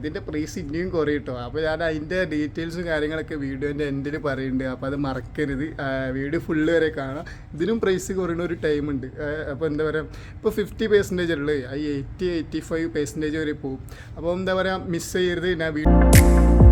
ഇതിന്റെ പ്രൈസ് ഇനിയും കുറയും അപ്പോൾ ഞാൻ അതിന്റെ ഡീറ്റെയിൽസും കാര്യങ്ങളൊക്കെ വീഡിയോന്റെ എൻഡിൽ പറയുന്നുണ്ട് അപ്പോൾ അത് മറക്കരുത്. വീഡിയോ ഫുള്ള് വരെ കാണാം. ഇതിനും പ്രൈസ് കുറയുന്ന ഒരു ടൈമുണ്ട് അപ്പോൾ എന്താ പറയുക ഇപ്പോൾ ഫിഫ്റ്റി പെർസെന്റേജ് ഉള്ളത് ഈ എയ്റ്റി എയ്റ്റി ഫൈവ് പെർസെന്റേജ് വരെ പോകും അപ്പോൾ എന്താ പറയുക മിസ് ചെയ്യരുത്. ഞാൻ വീഡിയോ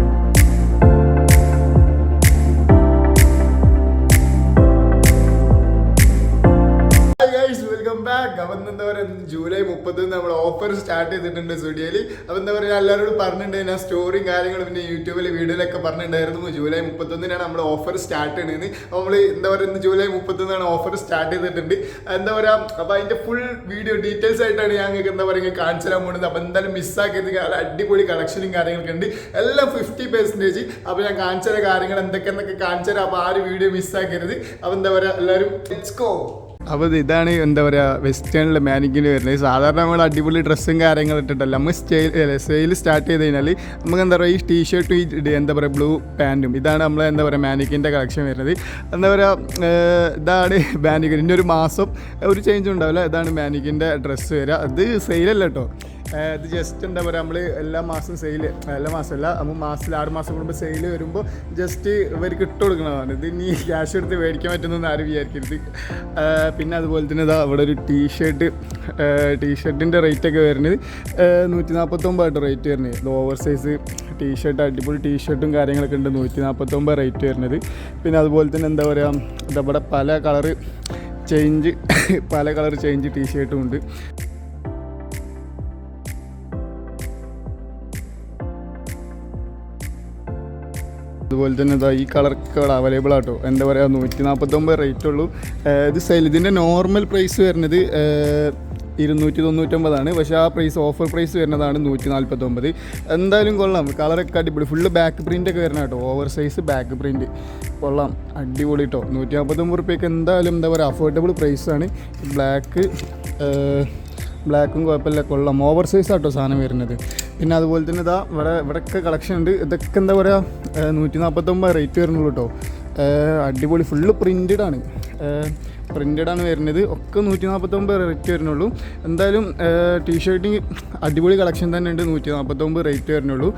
എന്താ പറയുക ജൂലൈ മുപ്പത്തൊന്ന് നമ്മൾ ഓഫർ സ്റ്റാർട്ട് ചെയ്തിട്ടുണ്ട് സ്റ്റുഡിയോയിൽ അപ്പോൾ എന്താ പറയുക എല്ലാവരോടും പറഞ്ഞിട്ടുണ്ടായിരുന്നു ഞാൻ സ്റ്റോറിയും കാര്യങ്ങളും പിന്നെ യൂട്യൂബിൽ വീഡിയോയിലൊക്കെ പറഞ്ഞിട്ടുണ്ടായിരുന്നു. ജൂലൈ മുപ്പത്തൊന്നിനാണ് നമ്മൾ ഓഫർ സ്റ്റാർട്ട് ചെയ്യുന്നത് അപ്പോൾ നമ്മൾ എന്താ പറയുക ജൂലൈ മുപ്പത്തൊന്നാണ് ഓഫർ സ്റ്റാർട്ട് ചെയ്തിട്ടുണ്ട്. എന്താ പറയുക അപ്പോൾ അതിന്റെ ഫുൾ വീഡിയോ ഡീറ്റെയിൽസ് ആയിട്ടാണ് ഞാൻ നിങ്ങൾക്ക് എന്താ പറയുക കാണിച്ചു തരാൻ പോകുന്നത് അപ്പോൾ എന്തായാലും മിസ്സാക്കരുത് അടിപൊളി കളക്ഷനും കാര്യങ്ങളൊക്കെ ഉണ്ട്. എല്ലാം ഫിഫ്റ്റി പെർസെന്റേജ് അപ്പോൾ ഞാൻ കാണിച്ചു തരാം കാര്യങ്ങൾ എന്തൊക്കെയെന്നൊക്കെ കാണിച്ചു തരാം. അപ്പോൾ ആ ഒരു വീഡിയോ മിസ്സാക്കരുത് അപ്പോൾ എന്താ പറയുക എല്ലാവരും ലെറ്റ്സ് ഗോ അപ്പോൾ ഇതാണ് എന്താ പറയുക വെസ്റ്റേണിൽ മാനിക്കിന് വരുന്നത്. സാധാരണ നമ്മൾ അടിപൊളി ഡ്രസ്സും കാര്യങ്ങളും ഇട്ടിട്ടല്ല. നമ്മൾ സ്റ്റൈൽ സെയിൽ സ്റ്റാർട്ട് ചെയ്ത് കഴിഞ്ഞാൽ നമുക്ക് എന്താ പറയുക ഈ ടീഷർട്ടും ഈ എന്താ പറയുക ബ്ലൂ പാന്റും ഇതാണ് നമ്മൾ എന്താ പറയുക മാനിക്കിന്റെ കളക്ഷൻ വരുന്നത്. എന്താ പറയുക ഇതാണ് മാനിക്കിൻ ഇനി ഒരു മാസം ഒരു ചേഞ്ച് ഉണ്ടാവില്ല. ഇതാണ് മാനിക്കിന്റെ ഡ്രസ്സ് വരിക. അത് സെയിലല്ല കേട്ടോ ഇത് ജസ്റ്റ് എന്താ പറയുക നമ്മൾ എല്ലാ മാസം സെയിൽ എല്ലാ മാസമല്ല നമ്മൾ മാസത്തിൽ ആറ് മാസം കൂടുമ്പോൾ സെയിൽ വരുമ്പോൾ ജസ്റ്റ് ഇവർക്ക് ഇട്ട് കൊടുക്കണതാണ് ഇത് ഇനി ക്യാഷ് എടുത്ത് മേടിക്കാൻ പറ്റുന്നതെന്ന് ആരും വിചാരിക്കരുത്. പിന്നെ അതുപോലെ തന്നെ ഇതാ അവിടെ ഒരു ടീഷർട്ട് ടീഷർട്ടിന്റെ റേറ്റൊക്കെ വരുന്നത് നൂറ്റി നാൽപ്പത്തൊമ്പതായിട്ട് റേറ്റ് വരുന്നത്. ഇത് ഓവർ സൈസ് ടീഷർട്ട് അടിപൊളി ടീഷർട്ടും കാര്യങ്ങളൊക്കെ ഉണ്ട് നൂറ്റി നാൽപ്പത്തൊമ്പത് റേറ്റ് വരുന്നത്. പിന്നെ അതുപോലെ തന്നെ എന്താ പറയുക ഇതവിടെ പല കളറ് ചേഞ്ച് പല കളർ ചേഞ്ച് ടീഷർട്ടും ഉണ്ട്. അതുപോലെ തന്നെ ഇതാ ഈ കളർക്ക് അവൈലബിൾ ആട്ടോ. എന്താ പറയുക നൂറ്റി നാൽപ്പത്തൊമ്പത് റേറ്റ് ഉള്ളൂ ഇത് സെയിൽ ഇതിന്റെ നോർമൽ പ്രൈസ് വരുന്നത് ഇരുന്നൂറ്റി തൊണ്ണൂറ്റൊമ്പതാണ് പക്ഷേ ആ പ്രൈസ് ഓഫർ പ്രൈസ് വരുന്നതാണ് നൂറ്റി നാൽപ്പത്തൊമ്പത് എന്തായാലും കൊള്ളാം. കളറൊക്കെ അടിപൊളി. ഫുള്ള് ബാക്ക് പ്രിന്റ് ഒക്കെ വരണം കേട്ടോ. ഓവർ സൈസ് ബാക്ക് പ്രിന്റ് കൊള്ളാം. അടിപൊളി കേട്ടോ. നൂറ്റി നാൽപ്പത്തൊമ്പത് റുപ്യക്ക് എന്തായാലും എന്താ പറയുക അഫോർഡബിൾ പ്രൈസാണ് ബ്ലാക്ക് ബ്ലാക്കും കുഴപ്പമില്ല. കൊള്ളാം. ഓവർ സൈസ് ആട്ടോ സാധനം വരുന്നത്. പിന്നെ അതുപോലെ തന്നെ ഇതാ ഇവിടെ ഇവിടെയൊക്കെ കളക്ഷൻ ഉണ്ട്. ഇതൊക്കെ എന്താ പറയുക നൂറ്റി നാൽപ്പത്തൊമ്പത് റേറ്റ് വരുന്നുള്ളൂ കേട്ടോ അടിപൊളി ഫുള്ള് പ്രിന്റഡ് ആണ്. പ്രിന്റഡ് ആണ് വരുന്നത്. ഒക്കെ നൂറ്റി നാൽപ്പത്തൊമ്പത് റേറ്റ് വരുന്നുള്ളൂ. എന്തായാലും ടീഷർട്ടിന് അടിപൊളി കളക്ഷൻ തന്നെ ഉണ്ട്. നൂറ്റി നാൽപ്പത്തൊമ്പത് റേറ്റ് വരുന്നുള്ളൂ.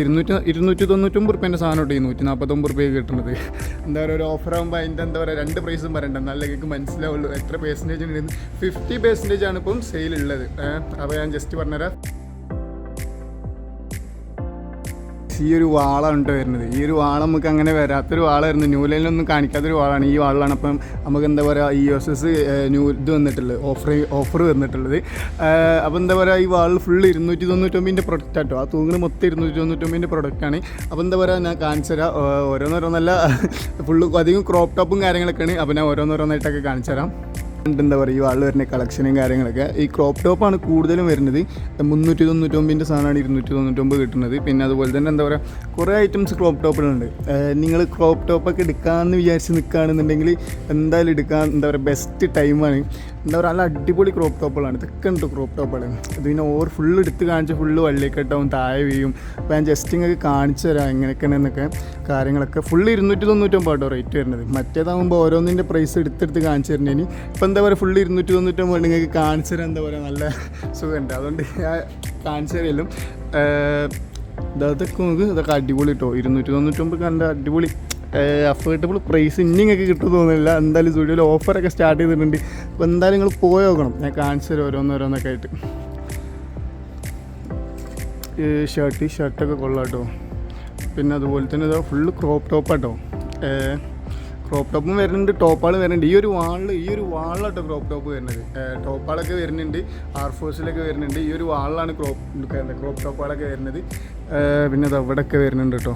ഇരുന്നൂറ്റി ഇരുന്നൂറ്റി തൊണ്ണൂറ്റൊമ്പത് റുപ്യേന്റെ സാധനം ഉണ്ട് ഈ നൂറ്റി നാൽപ്പത്തൊമ്പത് റുപ്യ കിട്ടുന്നത്. എന്താ പറയുക ഒരു ഓഫർ ആകുമ്പോൾ അതിന്റെ എന്താ പറയുക രണ്ട് പ്രൈസും പറയണ്ട. നല്ല നിങ്ങൾക്ക് മനസ്സിലാവുള്ളൂ എത്ര പെർസെന്റേജ് ഉണ്ട് ഫിഫ്റ്റി പെർസെന്റേജ് ആണ് ഇപ്പം ഏഹ് അപ്പോൾ ഞാൻ ജസ്റ്റ് പറഞ്ഞുതരാം. ഈ ഒരു വാളാണ് കേട്ടോ വരുന്നത്. ഈ ഒരു വാള നമുക്ക് അങ്ങനെ വരാത്തൊരു വാളായിരുന്നു ന്യൂ ലൈനിലൊന്നും കാണിക്കാത്തൊരു വാളാണ്. ഈ വാളാണ് അപ്പം നമുക്ക് എന്താ പറയുക ഈ എസ് എസ് ന്യൂ ഇത് വന്നിട്ടുള്ളത്. ഓഫർ ഓഫർ വന്നിട്ടുള്ളത്. അപ്പോൾ എന്താ പറയുക ഈ വാളിൽ ഫുൾ ഇരുന്നൂറ്റി തൊണ്ണൂറ്റൊമ്പതിന്റെ പ്രൊഡക്റ്റ് ആട്ടോ ആ തൂങ്ങിന് മൊത്തം ഇരുന്നൂറ്റി തൊണ്ണൂറ്റൊമ്പതിന്റെ പ്രൊഡക്റ്റാണ് അപ്പോൾ എന്താ പറയുക ഞാൻ കാണിച്ചു തരാം. ഓരോന്നോരോന്നല്ല ഫുള്ള് അധികം ക്രോപ്പ് ടോപ്പും കാര്യങ്ങളൊക്കെയാണ്. അപ്പോൾ ഞാൻ ഓരോന്നോരോന്നായിട്ടൊക്കെ കാണിച്ചു തരാം. എന്താ പറയുക ഈ വരുന്ന കളക്ഷനും കാര്യങ്ങളൊക്കെ. ഈ ക്രോപ്പ് ടോപ്പാണ് കൂടുതലും വരുന്നത്. മുന്നൂറ്റി തൊണ്ണൂറ്റൊമ്പതിന്റെ സാധനമാണ് ഇരുന്നൂറ്റി തൊണ്ണൂറ്റൊമ്പത് കിട്ടുന്നത്. പിന്നെ അതുപോലെ തന്നെ എന്താ പറയുക കുറേ ഐറ്റംസ് ക്രോപ്പ് ടോപ്പിലുണ്ട് നിങ്ങൾ ക്രോപ്പ് ടോപ്പൊക്കെ എടുക്കാമെന്ന് വിചാരിച്ച് നിൽക്കുകയാണെന്നുണ്ടെങ്കിൽ എന്തായാലും എടുക്കാൻ എന്താ പറയുക ബെസ്റ്റ് ടൈമാണ് എന്താ പറയുക നല്ല അടിപൊളി ക്രോപ്പ് ടോപ്പുകളാണ് ഇതൊക്കെ ഉണ്ട് ക്രോപ്പ് ടോപ്പുകൾ ഇത് പിന്നെ ഓവർ ഫുള്ള് എടുത്ത് കാണിച്ച് ഫുള്ള് വള്ളിക്കെട്ടാവും താഴെ വീഴും. അപ്പോൾ ഞാൻ ജസ്റ്റ് ഒക്കെ കാണിച്ചു തരാം എങ്ങനെയൊക്കെയാണെന്നൊക്കെ കാര്യങ്ങളൊക്കെ. ഫുള്ള് ഇരുന്നൂറ്റി തൊണ്ണൂറ്റൊമ്പത് കേട്ടോ റേറ്റ് വരുന്നത്. മറ്റേതാകുമ്പോൾ ഓരോന്നിന്റെ പ്രൈസ് എടുത്തെടുത്ത് കാണിച്ചു തരുന്നതിന്. ഇപ്പം എന്താ പറയുക ഫുള്ള് ഇരുന്നൂറ്റി തൊണ്ണൂറ്റൊമ്പത് നിങ്ങൾക്ക് കാണിച്ചു തരാൻ എന്താ പറയുക നല്ല സുഖമുണ്ട്. അതുകൊണ്ട് ഞാൻ കാണിച്ചു തരലും ഇതൊക്കെ നമുക്ക് ഇതൊക്കെ അടിപൊളി കേട്ടോ ഇരുന്നൂറ്റി തൊണ്ണൂറ്റൊമ്പത് കണ്ട അടിപൊളി. അഫോർഡബിൾ പ്രൈസ് ഇനി നിങ്ങൾക്ക് കിട്ടും തോന്നുന്നില്ല. എന്തായാലും സ്റ്റുഡിയോയിൽ ഓഫറൊക്കെ സ്റ്റാർട്ട് ചെയ്തിട്ടുണ്ട്. അപ്പോൾ എന്തായാലും നിങ്ങൾ പോയി നോക്കണം. ഞാൻ കാണിച്ചു തരും ഓരോന്നോരോന്നൊക്കെ ആയിട്ട്. ഷർട്ട് ഷർട്ടൊക്കെ കൊള്ളാം കേട്ടോ പിന്നെ അതുപോലെ തന്നെ ഇതാ ഫുള്ള് ക്രോപ്പ് ടോപ്പ് ആട്ടോ. ക്രോപ്പ് ടോപ്പും വരുന്നുണ്ട് ടോപ്പാൾ വരുന്നുണ്ട്. ഈ ഒരു വാളിൽ ഈ ഒരു വാളിലാട്ടോ ക്രോപ്പ് ടോപ്പ് വരുന്നത്. ടോപ്പാളൊക്കെ വരുന്നുണ്ട് ആർ ഫോഴ്സിലൊക്കെ വരുന്നുണ്ട്. ഈ ഒരു വാളിലാണ് ക്രോപ്പ് ക്രോപ്പ് ടോപ്പാളൊക്കെ വരുന്നത്. പിന്നെ അത് അവിടെയൊക്കെ വരുന്നുണ്ട് കേട്ടോ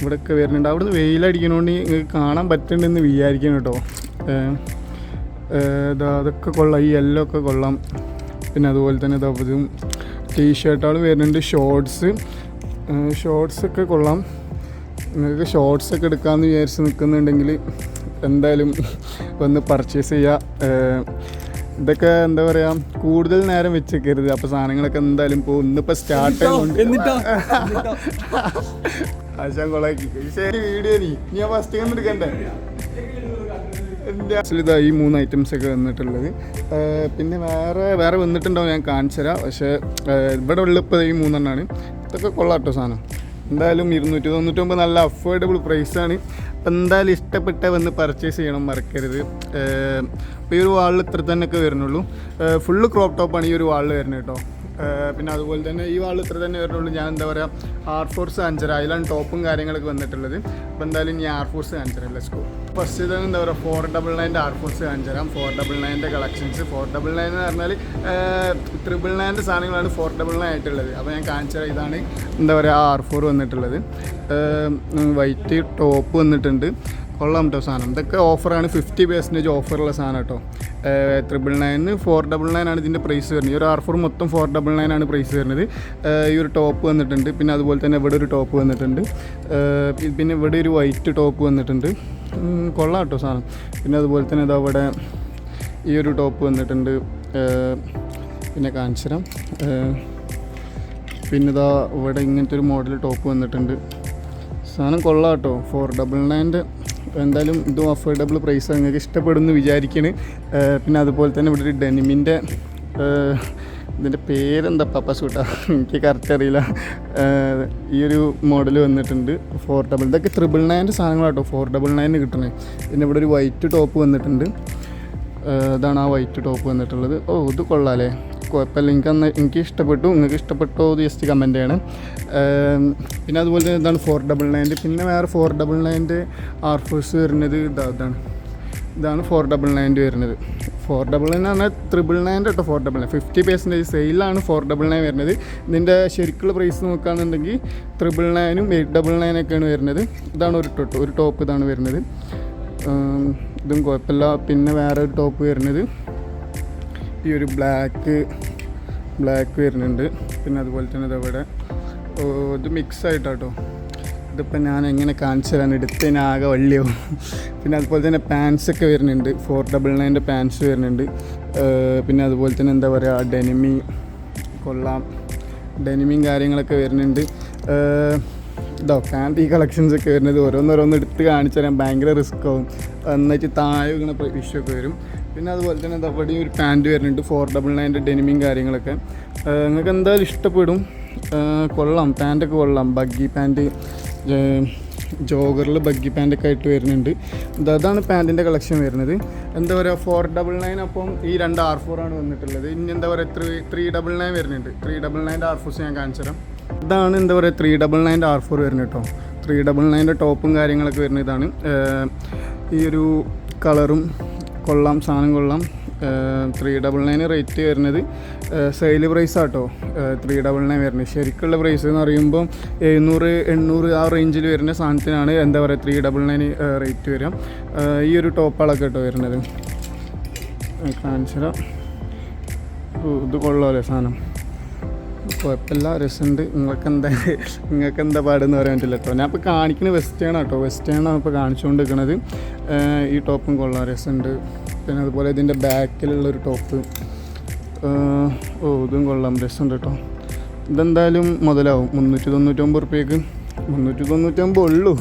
ഇവിടെയൊക്കെ വരുന്നുണ്ട്. അവിടുന്ന് വെയിലടിക്കണോണ്ട് നിങ്ങൾക്ക് കാണാൻ പറ്റുന്നുണ്ടെന്ന് വിചാരിക്കണം കേട്ടോ. ഇതാ അതൊക്കെ കൊള്ളാം. ഈ യെല്ലോ ഒക്കെ കൊള്ളാം. പിന്നെ അതുപോലെ തന്നെ ഇതാ ഇതും ടീഷർട്ടുകൾ വരുന്നുണ്ട്. ഷോർട്സ് ഷോർട്സ് ഒക്കെ കൊള്ളാം. നിങ്ങൾക്ക് ഷോർട്സ് ഒക്കെ എടുക്കാമെന്ന് വിചാരിച്ച് നിൽക്കുന്നുണ്ടെങ്കിൽ എന്തായാലും ഒന്ന് പർച്ചേസ് ചെയ്യുക ഇതൊക്കെ എന്താ പറയാ കൂടുതൽ നേരം വെച്ചേക്കരുത്. അപ്പൊ സാധനങ്ങളൊക്കെ എന്തായാലും ഇപ്പൊ ഇന്നിപ്പോ സ്റ്റാർട്ട് എന്നിട്ടോ? ശരി വീഡിയോ ഞാൻ ഫസ്റ്റ് ഇതാ ഈ മൂന്ന് ഐറ്റംസ് ഒക്കെ വന്നിട്ടുള്ളത്. പിന്നെ വേറെ വേറെ വന്നിട്ടുണ്ടാവും ഞാൻ കാണിച്ചു തരാം. പക്ഷേ ഇവിടെ ഉള്ള ഇപ്പോൾ ഈ മൂന്നെണ്ണമാണ് ഇതൊക്കെ കൊള്ളാട്ടോ സാധനം. എന്തായാലും ഇരുന്നൂറ്റി തൊണ്ണൂറ്റൊമ്പത് നല്ല അഫോർഡബിൾ പ്രൈസാണ് അപ്പം എന്തായാലും ഇഷ്ടപ്പെട്ട വന്ന് പർച്ചേസ് ചെയ്യണം മറക്കരുത്. ഇപ്പോൾ ഈ ഒരു വാളിൽ ഇത്ര തന്നെയൊക്കെ വരുന്നുള്ളൂ. ഫുള്ള് ക്രോപ്പ് ടോപ്പാണ് ഈ ഒരു വാളിൽ വരുന്നത് കേട്ടോ. പിന്നെ അതുപോലെ തന്നെ ഈ വാൾ ഇത്ര തന്നെ വരുന്നുള്ളൂ ഞാൻ എന്താ പറയുക ആർ ഫോർസ് അഞ്ചര അതിലാണ് ടോപ്പും കാര്യങ്ങളൊക്കെ വന്നിട്ടുള്ളത്. അപ്പോൾ എന്തായാലും ഈ ആർ ഫോർസ് അഞ്ചര ഗോ ഫസ്റ്റ് ഇതാണ് എന്താ പറയുക ഫോർ ഡബിൾ നയന്റെ ആർ ഫോർസ് അഞ്ചരാം ഫോർ ഡബിൾ നയന്റെ കളക്ഷൻസ് ഫോർ ഡബിൾ നയൻ എന്ന് പറഞ്ഞാൽ ട്രിപ്പിൾ നയന്റെ സാധനങ്ങളാണ് ഫോർ ഡബിൾ നയൻ ആയിട്ടുള്ളത്. അപ്പോൾ ഞാൻ കാണിച്ച ഇതാണ് എന്താ പറയുക ആർ ഫോർ വന്നിട്ടുള്ളത്. വൈറ്റ് ടോപ്പ് വന്നിട്ടുണ്ട്. കൊള്ളാം കേട്ടോ സാധനം. ഇതൊക്കെ ഓഫറാണ് ഫിഫ്റ്റി പെർസെന്റേജ് ഓഫറുള്ള സാധനം കേട്ടോ triple nine four double nine ആണ് ഇതിന്റെ പ്രൈസ് വരുന്നത്. ഈ ഒരു ആർ ഫോർ മൊത്തം ഫോർ ഡബിൾ നയൻ ആണ് പ്രൈസ് വരുന്നത്. ഈ ഒരു ടോപ്പ് വന്നിട്ടുണ്ട്. പിന്നെ അതുപോലെ തന്നെ ഇവിടെ ഒരു ടോപ്പ് വന്നിട്ടുണ്ട്. പിന്നെ ഇവിടെ ഒരു വൈറ്റ് ടോപ്പ് വന്നിട്ടുണ്ട്. കൊള്ളാം കേട്ടോ സാധനം. പിന്നെ അതുപോലെ തന്നെ ഇതാ ഇവിടെ ഈ ഒരു ടോപ്പ് വന്നിട്ടുണ്ട്. പിന്നെ കാഞ്ചരം പിന്നെ ഇതാ ഇവിടെ ഇങ്ങനത്തെ ഒരു മോഡൽ ടോപ്പ് വന്നിട്ടുണ്ട്. സാധനം കൊള്ളാം കേട്ടോ ഫോർ ഡബിൾ നയന്റെ എന്തായാലും ഇതും അഫോർഡബിൾ പ്രൈസ് നിങ്ങൾക്ക് ഇഷ്ടപ്പെടുമെന്ന് വിചാരിക്കണ്. പിന്നെ അതുപോലെ തന്നെ ഇവിടെ ഒരു ഡെനിമിന്റെ ഇതിന്റെ പേരെന്താ പപ്പ സൂട്ടാ? എനിക്ക് കറക്റ്റ് അറിയില്ല. ഈ ഒരു മോഡൽ വന്നിട്ടുണ്ട്. ഫോർ ഡബിൾ ഇതൊക്കെ ത്രിബിൾ നയന്റെ സാധനങ്ങളാട്ടോ. ഫോർ ഡബിൾ നയന് കിട്ടണേ. പിന്നെ ഇവിടെ ഒരു വൈറ്റ് ടോപ്പ് വന്നിട്ടുണ്ട്. ഇതാണ് ആ വൈറ്റ് ടോപ്പ് വന്നിട്ടുള്ളത്. ഓ ഇത് കൊള്ളാമല്ലേ കുഴപ്പമില്ല. എനിക്ക് അന്ന് എനിക്ക് ഇഷ്ടപ്പെട്ടു. നിങ്ങൾക്ക് ഇഷ്ടപ്പെട്ടോ എന്ന് ജസ്റ്റ് കമന്റ് ചെയ്യണം. പിന്നെ അതുപോലെ തന്നെ ഇതാണ് ഫോർ ഡബിൾ നയന്റെ പിന്നെ വേറെ ഫോർ ഡബിൾ നയന്റെ ആർ ഫോഴ്സ് വരുന്നത് ഇതാ ഇതാണ്. ഇതാണ് ഫോർ ഡബിൾ നയന്റെ വരുന്നത്. ഫോർ ഡബിൾ നയൻ പറഞ്ഞാൽ ത്രിബിൾ നയന്റെ കേട്ടോ four double nine fifty percentage സെയിലാണ് four double nine വരുന്നത്. ഇതിന്റെ ശരിക്കുള്ള പ്രൈസ് നോക്കുകയാണെന്നുണ്ടെങ്കിൽ ത്രിബിൾ നയനും എയ്റ്റ് ഡബിൾ നയനൊക്കെയാണ് വരുന്നത്. ഇതാണ് ഒരു ടോട്ട് ഒരു ടോപ്പ് ഇതാണ് വരുന്നത്. ഇതും കുഴപ്പമില്ല. പിന്നെ വേറെ ഒരു ടോപ്പ് വരുന്നത്. ഈ ഒരു ബ്ലാക്ക് ബ്ലാക്ക് വരുന്നുണ്ട്. പിന്നെ അതുപോലെ തന്നെ ഇതവിടെ ഇത് മിക്സ് ആയിട്ടാട്ടോ. ഇതിപ്പോൾ ഞാൻ എങ്ങനെ കാണിച്ചു തരാൻ എടുത്തതിന് ആകെ പിന്നെ അതുപോലെ തന്നെ പാൻസ് ഒക്കെ വരുന്നുണ്ട്. ഫോർ ഡബിൾ നയന്റെ പാൻസ് വരുന്നുണ്ട്. പിന്നെ അതുപോലെ തന്നെ എന്താ പറയുക ഡെനിമി കൊള്ളാം. ഡെനിമിയും കാര്യങ്ങളൊക്കെ വരുന്നുണ്ട്. ഇതോ ഇതോ ഈ കളക്ഷൻസ് ഒക്കെ വരുന്നത് ഓരോന്നോരോന്ന് എടുത്ത് കാണിച്ചു തരാൻ ഭയങ്കര റിസ്ക് എന്നിട്ട് താഴെ ഇങ്ങനെ ഇഷ്യൂ ഒക്കെ വരും. പിന്നെ അതുപോലെ തന്നെ എന്താ ഇവിടെ ഒരു പാന്റ് വരുന്നുണ്ട് ഫോർ ഡബിൾ നയന്റെ ഡെനിമിയും കാര്യങ്ങളൊക്കെ. നിങ്ങൾക്ക് എന്തായാലും ഇഷ്ടപ്പെടും. കൊള്ളാം പാന്റൊക്കെ കൊള്ളാം. ബഗ്ഗി പാന്റ് ജോഗറിൽ ബഗ്ഗി പാന്റൊക്കെ ആയിട്ട് വരുന്നുണ്ട്. അതാണ് പാന്റിന്റെ കളക്ഷൻ വരുന്നത്. എന്താ പറയുക ഫോർ ഡബിൾ നയൻ അപ്പം ഈ രണ്ട് ആർ ഫോർ ആണ് വന്നിട്ടുള്ളത്. ഇനി എന്താ പറയുക ത്രീ ത്രീ ഡബിൾ നയൻ വരുന്നുണ്ട്. ത്രീ ഡബിൾ നയന്റെ ആർ ഫോർസ് ഞാൻ കാണിച്ചു തരാം. ഇതാണ് എന്താ പറയുക ത്രീ ഡബിൾ നയന്റെ ആർ ഫോർ വരുന്നത് കേട്ടോ. ത്രീ ഡബിൾ നയന്റെ ടോപ്പും കാര്യങ്ങളൊക്കെ വരുന്ന ഇതാണ്. ഈ ഒരു കളറും കൊള്ളാം സാധനം കൊള്ളാം. ത്രീ ഡബിൾ നയൻ റേറ്റ് വരുന്നത്. സെയിൽ പ്രൈസ് ആട്ടോ. ത്രീ ഡബിൾ നയൻ വരുന്നത്. ശരിക്കുള്ള പ്രൈസ് എന്ന് പറയുമ്പോൾ എഴുന്നൂറ് എണ്ണൂറ് ആ റേഞ്ചിൽ വരുന്ന സാധനത്തിനാണ് എന്താ പറയുക ത്രീ ഡബിൾ നയൻ റേറ്റ് വരിക. ഈ ഒരു ടോപ്പാളൊക്കെ കേട്ടോ വരുന്നത്. കാണിച്ചാൽ ഇത് കൊള്ളാമല്ലേ സാധനം. കുഴപ്പമില്ല രസമുണ്ട്. നിങ്ങൾക്ക് എന്താ നിങ്ങൾക്ക് എന്താ പാടെന്ന് പറയാൻ പറ്റില്ല കേട്ടോ ഞാൻ ഇപ്പോൾ കാണിക്കുന്നത് വെസ്റ്റേൺ കേട്ടോ വെസ്റ്റേണാണ് ഇപ്പോൾ കാണിച്ചുകൊണ്ട് നിൽക്കുന്നത് ഈ ടോപ്പും കൊള്ളാം. രസമുണ്ട്. പിന്നെ അതുപോലെ ഇതിന്റെ ബാക്കിലുള്ളൊരു ടോപ്പ്. ഓ ഇതും കൊള്ളാം. രസമുണ്ട് കേട്ടോ. ഇതെന്തായാലും മുതലാവും. മുന്നൂറ്റി തൊണ്ണൂറ്റൊമ്പത് റുപ്യക്ക് മുന്നൂറ്റി തൊണ്ണൂറ്റൊമ്പത് ഉള്ളൂ.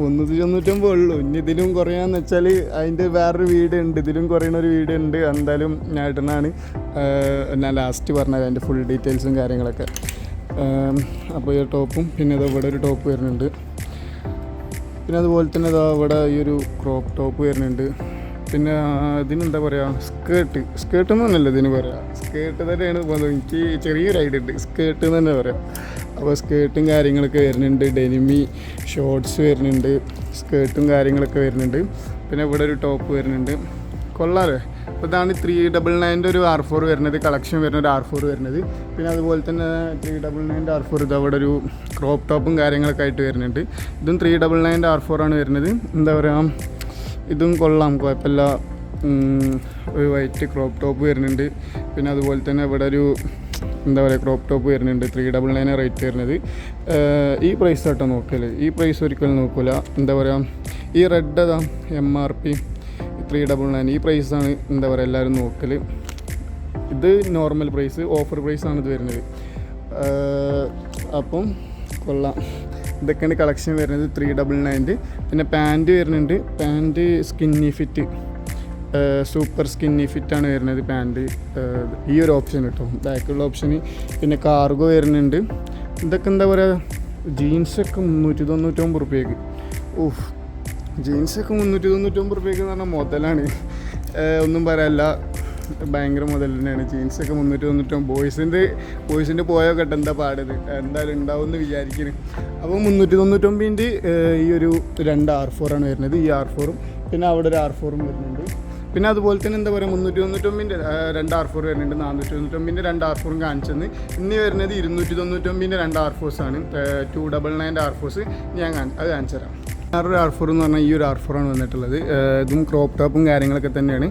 മുന്നൂറ്റി തൊണ്ണൂറ്റൊമ്പത് ഉള്ളൂ. ഇനി ഇതിലും കുറയാന്ന് വെച്ചാൽ അതിന്റെ വേറൊരു വീഡിയോ ഉണ്ട് ഇതിലും കുറയുന്ന ഒരു വീഡിയോ ഉണ്ട് എന്തായാലും ഞാൻ ഇടുന്നതാണ് ഞാൻ ലാസ്റ്റ് പറഞ്ഞത് അതിന്റെ ഫുൾ ഡീറ്റെയിൽസും കാര്യങ്ങളൊക്കെ. അപ്പോൾ ഈ ടോപ്പും പിന്നെ ഇത് ഇവിടെ ഒരു ടോപ്പ് വരുന്നുണ്ട്. പിന്നെ അതുപോലെ തന്നെ ഇതാ ഇവിടെ ഈ ഒരു ക്രോപ്പ് ടോപ്പ് വരുന്നുണ്ട്. പിന്നെ ഇതിനെന്താ പറയുക സ്കേർട്ട് സ്കേർട്ട് എന്ന് തന്നെയല്ല ഇതിന് പറയാം. സ്കേർട്ട് തന്നെയാണ് പോകുന്നത് എനിക്ക് ചെറിയൊരു ഐഡിയ ഉണ്ട്. സ്കേർട്ട് എന്ന് തന്നെ പറയാം. അപ്പോൾ സ്കേർട്ടും കാര്യങ്ങളൊക്കെ വരുന്നുണ്ട്. ഡെനിമി ഷോർട്സ് വരുന്നുണ്ട്. സ്കേർട്ടും കാര്യങ്ങളൊക്കെ വരുന്നുണ്ട്. പിന്നെ ഇവിടെ ഒരു ടോപ്പ് വരുന്നുണ്ട്. കൊള്ളാമല്ലേ അപ്പോൾ ഇതാണ് ത്രീ ഡബിൾ നയന്റെ ഒരു ആർ ഫോർ വരുന്നത്. കളക്ഷൻ വരുന്ന ഒരു ആർ ഫോർ വരുന്നത്. പിന്നെ അതുപോലെ തന്നെ ത്രീ ഡബിൾ നയന്റെ ആർ ഫോർ ഇത് അവിടെ ഒരു ക്രോപ്പ് ടോപ്പും കാര്യങ്ങളൊക്കെ ആയിട്ട് വരുന്നുണ്ട്. ഇതും ത്രീ ഡബിൾ നയന്റെ ആർ ഫോർ ആണ് വരുന്നത്. എന്താ പറയുക ഇതും കൊള്ളാം കുഴപ്പമില്ല. ഒരു വൈറ്റ് ക്രോപ്പ് ടോപ്പ് വരുന്നുണ്ട്. പിന്നെ അതുപോലെ തന്നെ ഇവിടെ ഒരു എന്താ പറയുക ക്രോപ്പ് ടോപ്പ് വരുന്നുണ്ട്. ത്രീ ഡബിൾ നയൻ റേറ്റ് വരുന്നത്. ഈ പ്രൈസ് ആട്ടോ നോക്കൽ. ഈ പ്രൈസ് ഒരിക്കലും നോക്കില്ല എന്താ പറയുക ഈ റെഡ് അതാ M R P three double nine ഈ പ്രൈസാണ് എന്താ പറയുക എല്ലാവരും നോക്കൽ ഇത് നോർമൽ പ്രൈസ് ഓഫർ പ്രൈസാണ് ഇത് വരുന്നത്. അപ്പം കൊള്ളാം. ഇതൊക്കെയാണ് കളക്ഷൻ വരുന്നത് ത്രീ ഡബിൾ നയന്റെ പിന്നെ പാന്റ് വരുന്നുണ്ട്. Pant skinny fit super skinny ഫിറ്റാണ് വരുന്നത് പാന്റ് ഈ ഒരു ഓപ്ഷൻ കേട്ടോ ബാക്കിയുള്ള ഓപ്ഷന് പിന്നെ കാർഗോ വരുന്നുണ്ട്. ഇതൊക്കെ എന്താ പറയുക ജീൻസൊക്കെ മുന്നൂറ്റി തൊണ്ണൂറ്റൊമ്പത് റുപ്യക്ക്. ഓഹ് ജീൻസൊക്കെ മുന്നൂറ്റി തൊണ്ണൂറ്റൊമ്പത് റുപ്യക്ക് എന്ന് പറഞ്ഞാൽ മുതലാണ്. ഒന്നും പറയാനില്ല ഭയങ്കര മുതൽ തന്നെയാണ് ജീൻസൊക്കെ മുന്നൂറ്റി തൊണ്ണൂറ്റൊമ്പത് ബോയ്സിന്റെ ബോയ്സിന്റെ പോയൊക്കെ എന്താ പാടത്? എന്തായാലും ഉണ്ടാവും എന്ന് വിചാരിക്കുന്നു അപ്പോൾ മുന്നൂറ്റി തൊണ്ണൂറ്റൊമ്പതിന്റെ ഈ ഒരു രണ്ട് ആർ ഫോറാണ് വരുന്നത്. ഈ ആർ ഫോറും പിന്നെ അവിടെ ഒരു ആർ ഫോറും വരുന്നുണ്ട്. പിന്നെ അതുപോലെ തന്നെ എന്താ പറയുക മുന്നൂറ്റി തൊണ്ണൂറ്റൊമ്പതിന്റെ രണ്ട് ആർ ഫോർ വരുന്നുണ്ട്. നാനൂറ്റി തൊണ്ണൂറ്റൊമ്പതിന്റെ രണ്ട് ആർ ഫോറും കാണിച്ചെന്ന് ഇന്ന് വരുന്നത് ഇരുന്നൂറ്റി തൊണ്ണൂറ്റൊമ്പതിന്റെ രണ്ട് ആർ ഫോഴ്സാണ് ടു ഡബിൾ നയന്റെ ആർ ഫോഴ്സ് ഞാൻ അത് കാണിച്ചു തരാം. വേറൊരു ആർ ഫോർ എന്ന് പറഞ്ഞാൽ ഈ ഒരു ആർ ഫോറാണ് വന്നിട്ടുള്ളത്. ഇതും ക്രോപ്പ് ടോപ്പും കാര്യങ്ങളൊക്കെ തന്നെയാണ്.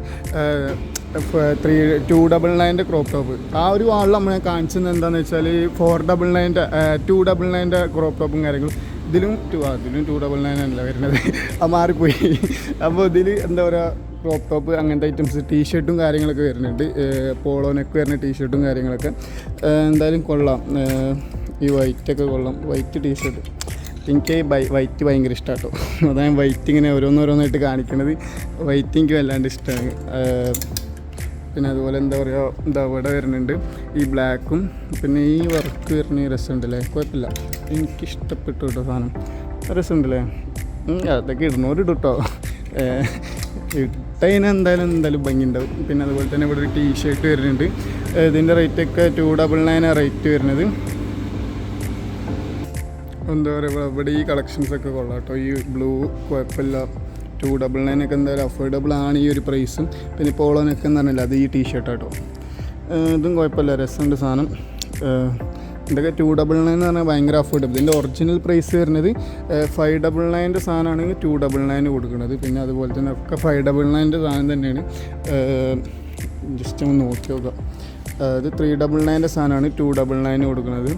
ത്രീ ടു ഡബിൾ നയന്റെ ക്രോപ്പ് ടോപ്പ് ആ ഒരു വാളിൽ നമ്മളെ കാണിച്ചത് എന്താണെന്ന് വെച്ചാൽ ഫോർ ഡബിൾ നയന്റെ ടു ഡബിൾ നയന്റെ ക്രോപ്പ് ടോപ്പും കാര്യങ്ങളും. ഇതിലും ടു അതിലും ടു ഡബിൾ നയൻ അല്ല വരുന്നത്. അത് മാറിപ്പോയി. അപ്പോൾ ഇതിൽ എന്താ പറയുക ക്രോപ്പ് ടോപ്പ് അങ്ങനത്തെ ഐറ്റംസ് ടീഷർട്ടും കാര്യങ്ങളൊക്കെ വരുന്നുണ്ട്. പോളോ നെക്ക് വരുന്ന ടീഷർട്ടും കാര്യങ്ങളൊക്കെ. എന്തായാലും കൊള്ളാം. ഈ വൈറ്റൊക്കെ കൊള്ളാം. വൈറ്റ് ടീഷർട്ട് എനിക്ക് വൈറ്റ് ഭയങ്കര ഇഷ്ടമാണ് കേട്ടോ അതാണ് വൈറ്റ് ഇങ്ങനെ ഓരോന്നോരോന്നായിട്ട് കാണിക്കണത്. വൈറ്റ് എനിക്ക് വല്ലാണ്ട് ഇഷ്ടമാണ് പിന്നെ അതുപോലെ എന്താ പറയുക എന്താ ഇവിടെ വരുന്നുണ്ട്. ഈ ബ്ലാക്കും പിന്നെ ഈ വർക്ക് വരുന്ന രസമുണ്ടല്ലേ? കുഴപ്പമില്ല. എനിക്ക് ഇഷ്ടപ്പെട്ടു കേട്ടോ സാധനം. രസമുണ്ടല്ലേ? അതൊക്കെ ഇടുന്നവരിടും കേട്ടോ ഇട്ടതിന് എന്തായാലും എന്തായാലും ഭംഗി ഉണ്ടാവും പിന്നെ അതുപോലെ തന്നെ ഇവിടെ ഒരു ടീ ഷർട്ട് വരുന്നുണ്ട്. ഇതിന്റെ റേറ്റൊക്കെ ടു ഡബിൾ നയനാണ് റേറ്റ് വരുന്നത്. എന്താ പറയുക ഇവിടെ ഈ കളക്ഷൻസ് ഒക്കെ കൊള്ളാം കേട്ടോ. ഈ ബ്ലൂ കുഴപ്പമില്ല. ടു ഡബിൾ നയൻ ഒക്കെ എന്തായാലും അഫോർഡബിൾ ആണ് ഈ ഒരു പ്രൈസും പിന്നെ പോളോനൊക്കെ എന്ന് പറഞ്ഞില്ല അത് ഈ ടീഷർട്ട് കേട്ടോ ഇതും കുഴപ്പമില്ല രസമുണ്ട് സാധനം. ഇതൊക്കെ ടു ഡബിൾ നയൻ എന്ന് പറഞ്ഞാൽ ഭയങ്കര അഫോർഡബിൾ ഇതിന്റെ ഒറിജിനൽ പ്രൈസ് വരുന്നത് ഫൈവ് ഡബിൾ നയന്റെ സാധനമാണെങ്കിൽ ടു ഡബിൾ നയൻ കൊടുക്കുന്നത്. പിന്നെ അതുപോലെ തന്നെ ഒക്കെ ഫൈവ് ഡബിൾ നയന്റെ സാധനം തന്നെയാണ്. ജസ്റ്റ് ഒന്ന് നോക്കി നോക്കുക ഇത് ത്രീ ഡബിൾ നയന്റെ സാധനമാണ് ടു ഡബിൾ നയൻ കൊടുക്കുന്നത്.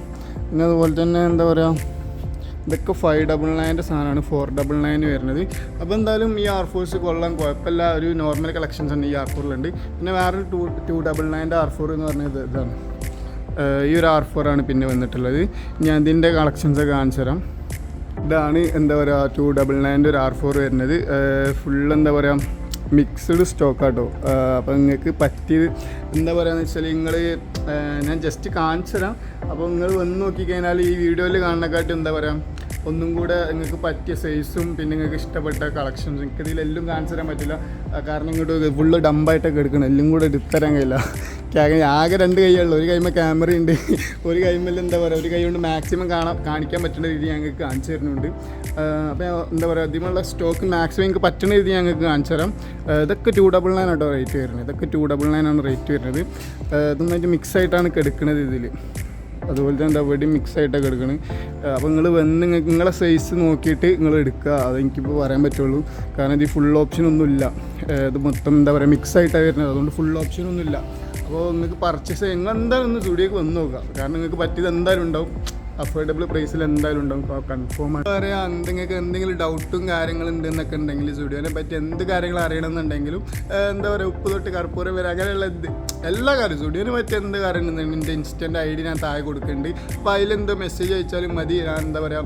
പിന്നെ അതുപോലെ തന്നെ എന്താ പറയുക ഇതൊക്കെ ഫൈവ് ഡബിൾ നയന്റെ സാധനമാണ്. ഫോർ ഡബിൾ നയൻ വരുന്നത്. അപ്പോൾ എന്തായാലും ഈ ആർ ഫോഴ്സ് കൊള്ളാൻ കുഴപ്പമില്ല. ഒരു നോർമൽ കളക്ഷൻസ് ആണ് ഈ ആർ ഫോറിലുണ്ട് പിന്നെ വേറൊരു ടു ടു ഡബിൾ നയന്റെ ആർ ഫോർ എന്ന് പറഞ്ഞത് ഇതാണ്. ഈ ഒരു ആർ ഫോറാണ് പിന്നെ വന്നിട്ടുള്ളത്. ഞാൻ ഇതിന്റെ കളക്ഷൻസ് കാണിച്ചു തരാം. ഇതാണ് എന്താ പറയുക ടു ഡബിൾ നയന്റെ ഒരു ആർ ഫോർ വരുന്നത്. ഫുൾ എന്താ പറയുക മിക്സ്ഡ് സ്റ്റോക്ക് കേട്ടോ അപ്പോൾ നിങ്ങൾക്ക് പറ്റിയത് എന്താ പറയുക വെച്ചാൽ നിങ്ങൾ ഞാൻ ജസ്റ്റ് കാണിച്ചു തരാം അപ്പോൾ നിങ്ങൾ വന്ന് നോക്കിക്കഴിഞ്ഞാൽ ഈ വീഡിയോയിൽ കാണുന്നക്കാട്ടും എന്താ പറയുക ഒന്നും കൂടെ നിങ്ങൾക്ക് പറ്റിയ സൈസും പിന്നെ നിങ്ങൾക്ക് ഇഷ്ടപ്പെട്ട കളക്ഷൻസും നിങ്ങൾക്ക് ഇതിലെല്ലാം കാണിച്ചു തരാൻ പറ്റില്ല കാരണം ഇങ്ങോട്ട് ഫുള്ള് ഡമ്പായിട്ടൊക്കെ എടുക്കണം. എല്ലാം കൂടെ എടുത്തരാൻ കഴിയില്ല. ആകെ രണ്ട് കൈയുള്ളൂ ഒരു കൈമ ക്യാമറ ഉണ്ട്. ഒരു കൈമേൽ എന്താ പറയുക ഒരു കൈ കൊണ്ട് മാക്സിമം കാണാൻ കാണിക്കാൻ പറ്റുന്ന രീതി ഞങ്ങൾക്ക് കാണിച്ചു തരുന്നുണ്ട്. അപ്പോൾ എന്താ പറയുക അധികമുള്ള സ്റ്റോക്ക് മാക്സിമം ഞങ്ങൾക്ക് പറ്റുന്ന രീതി ഞങ്ങൾക്ക് കാണിച്ചു തരാം. ഇതൊക്കെ ടു ഡബിൾ നയൻ ആട്ടോ റേറ്റ് വരുന്നത്. ഇതൊക്കെ ടു ഡബിൾ നയൻ ആണ് റേറ്റ് വരുന്നത്. ഇതും ഇതൊന്നായിട്ട് മിക്സ് ആയിട്ടാണ് കിടക്കുന്നത് ഇതിൽ അതുപോലെ തന്നെ എന്താ വെടി മിക്സ് ആയിട്ടൊക്കെ എടുക്കണം അപ്പോൾ നിങ്ങൾ വന്ന് നിങ്ങൾക്ക് നിങ്ങളെ സൈസ് നോക്കിയിട്ട് നിങ്ങൾ എടുക്കുക. അതെനിക്കിപ്പോൾ പറയാൻ പറ്റുള്ളൂ. കാരണം ഇത് ഫുൾ ഓപ്ഷൻ ഒന്നുമില്ല. ഇത് മൊത്തം എന്താ പറയുക മിക്സ് ആയിട്ടാണ് വരുന്നത്. അതുകൊണ്ട് ഫുൾ ഓപ്ഷൻ ഒന്നുമില്ല. അപ്പോൾ നിങ്ങൾക്ക് പർച്ചേസ് നിങ്ങൾ ഒന്ന് സ്റ്റുഡിയോക്ക് വന്ന് നോക്കുക. കാരണം നിങ്ങൾക്ക് പറ്റിയത് എന്തായാലും ഉണ്ടാവും. അഫോർഡബിൾ പ്രൈസിൽ എന്തായാലും ഉണ്ടാവും. കൺഫേം ആണ്. പറയാം എന്തെങ്കിലും എന്തെങ്കിലും ഡൗട്ടും കാര്യങ്ങളും ഉണ്ടെന്നൊക്കെ ഉണ്ടെങ്കിൽ സ്റ്റുഡിയോനെ പറ്റി എന്ത് കാര്യങ്ങൾ അറിയണമെന്നുണ്ടെങ്കിലും എന്താ പറയുക ഉപ്പ് തൊട്ട് കർപ്പൂരം വരെ അങ്ങനെയുള്ള എല്ലാ കാര്യവും. സ്റ്റുഡിയോനെ പറ്റി എന്ത് കാര്യം ഉണ്ടെന്നുണ്ടെങ്കിൽ എന്റെ ഇൻസ്റ്റന്റ് ഐ ഡി ഞാൻ താഴെ കൊടുക്കുന്നുണ്ട്. അപ്പോൾ അതിലെന്തോ മെസ്സേജ് അയച്ചാലും മതി. ഞാൻ എന്താ പറയുക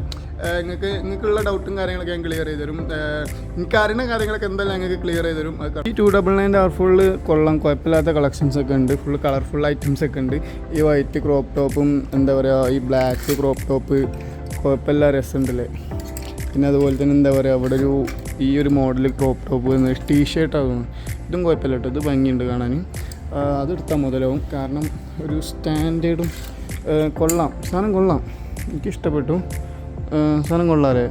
നിങ്ങൾക്ക് നിങ്ങൾക്കുള്ള ഡൗട്ടും കാര്യങ്ങളൊക്കെ ഞാൻ ക്ലിയർ ചെയ്ത് തരും. ഏഹ് എനിക്ക് അറിയുന്ന കാര്യങ്ങളൊക്കെ എന്തായാലും ഞങ്ങൾക്ക് ക്ലിയർ ചെയ്ത് തരും ഈ ടു ഡബിൾ നയന്റെ ആർ ഫുള്ള് കൊള്ളാം കുഴപ്പമില്ലാത്ത കളക്ഷൻസ് ഒക്കെ ഉണ്ട്. ഫുള്ള് കളർഫുൾ ഐറ്റംസ് ഒക്കെ ഉണ്ട്. ഈ വൈറ്റ് ക്രോപ്പ് ടോപ്പും എന്താ പറയുക ഈ ബ്ലാക്ക് ക്രോപ്പ് ടോപ്പ് കുഴപ്പമില്ല രസമുണ്ടല്ലേ പിന്നെ അതുപോലെ തന്നെ എന്താ പറയുക അവിടെ ഒരു ഈ ഒരു മോഡൽ ക്രോപ്പ് ടോപ്പ് വന്ന് ടീ ഷർട്ടാകുന്നു ഇതും കുഴപ്പമില്ല കേട്ടോ ഇത് ഭംഗിയുണ്ട് കാണാൻ. അതെടുത്താൽ മുതലാവും. കാരണം ഒരു സ്റ്റാൻഡേർഡും കൊള്ളാം സാധനം കൊള്ളാം. എനിക്കിഷ്ടപ്പെട്ടു. സാധനം കൊള്ളാറേ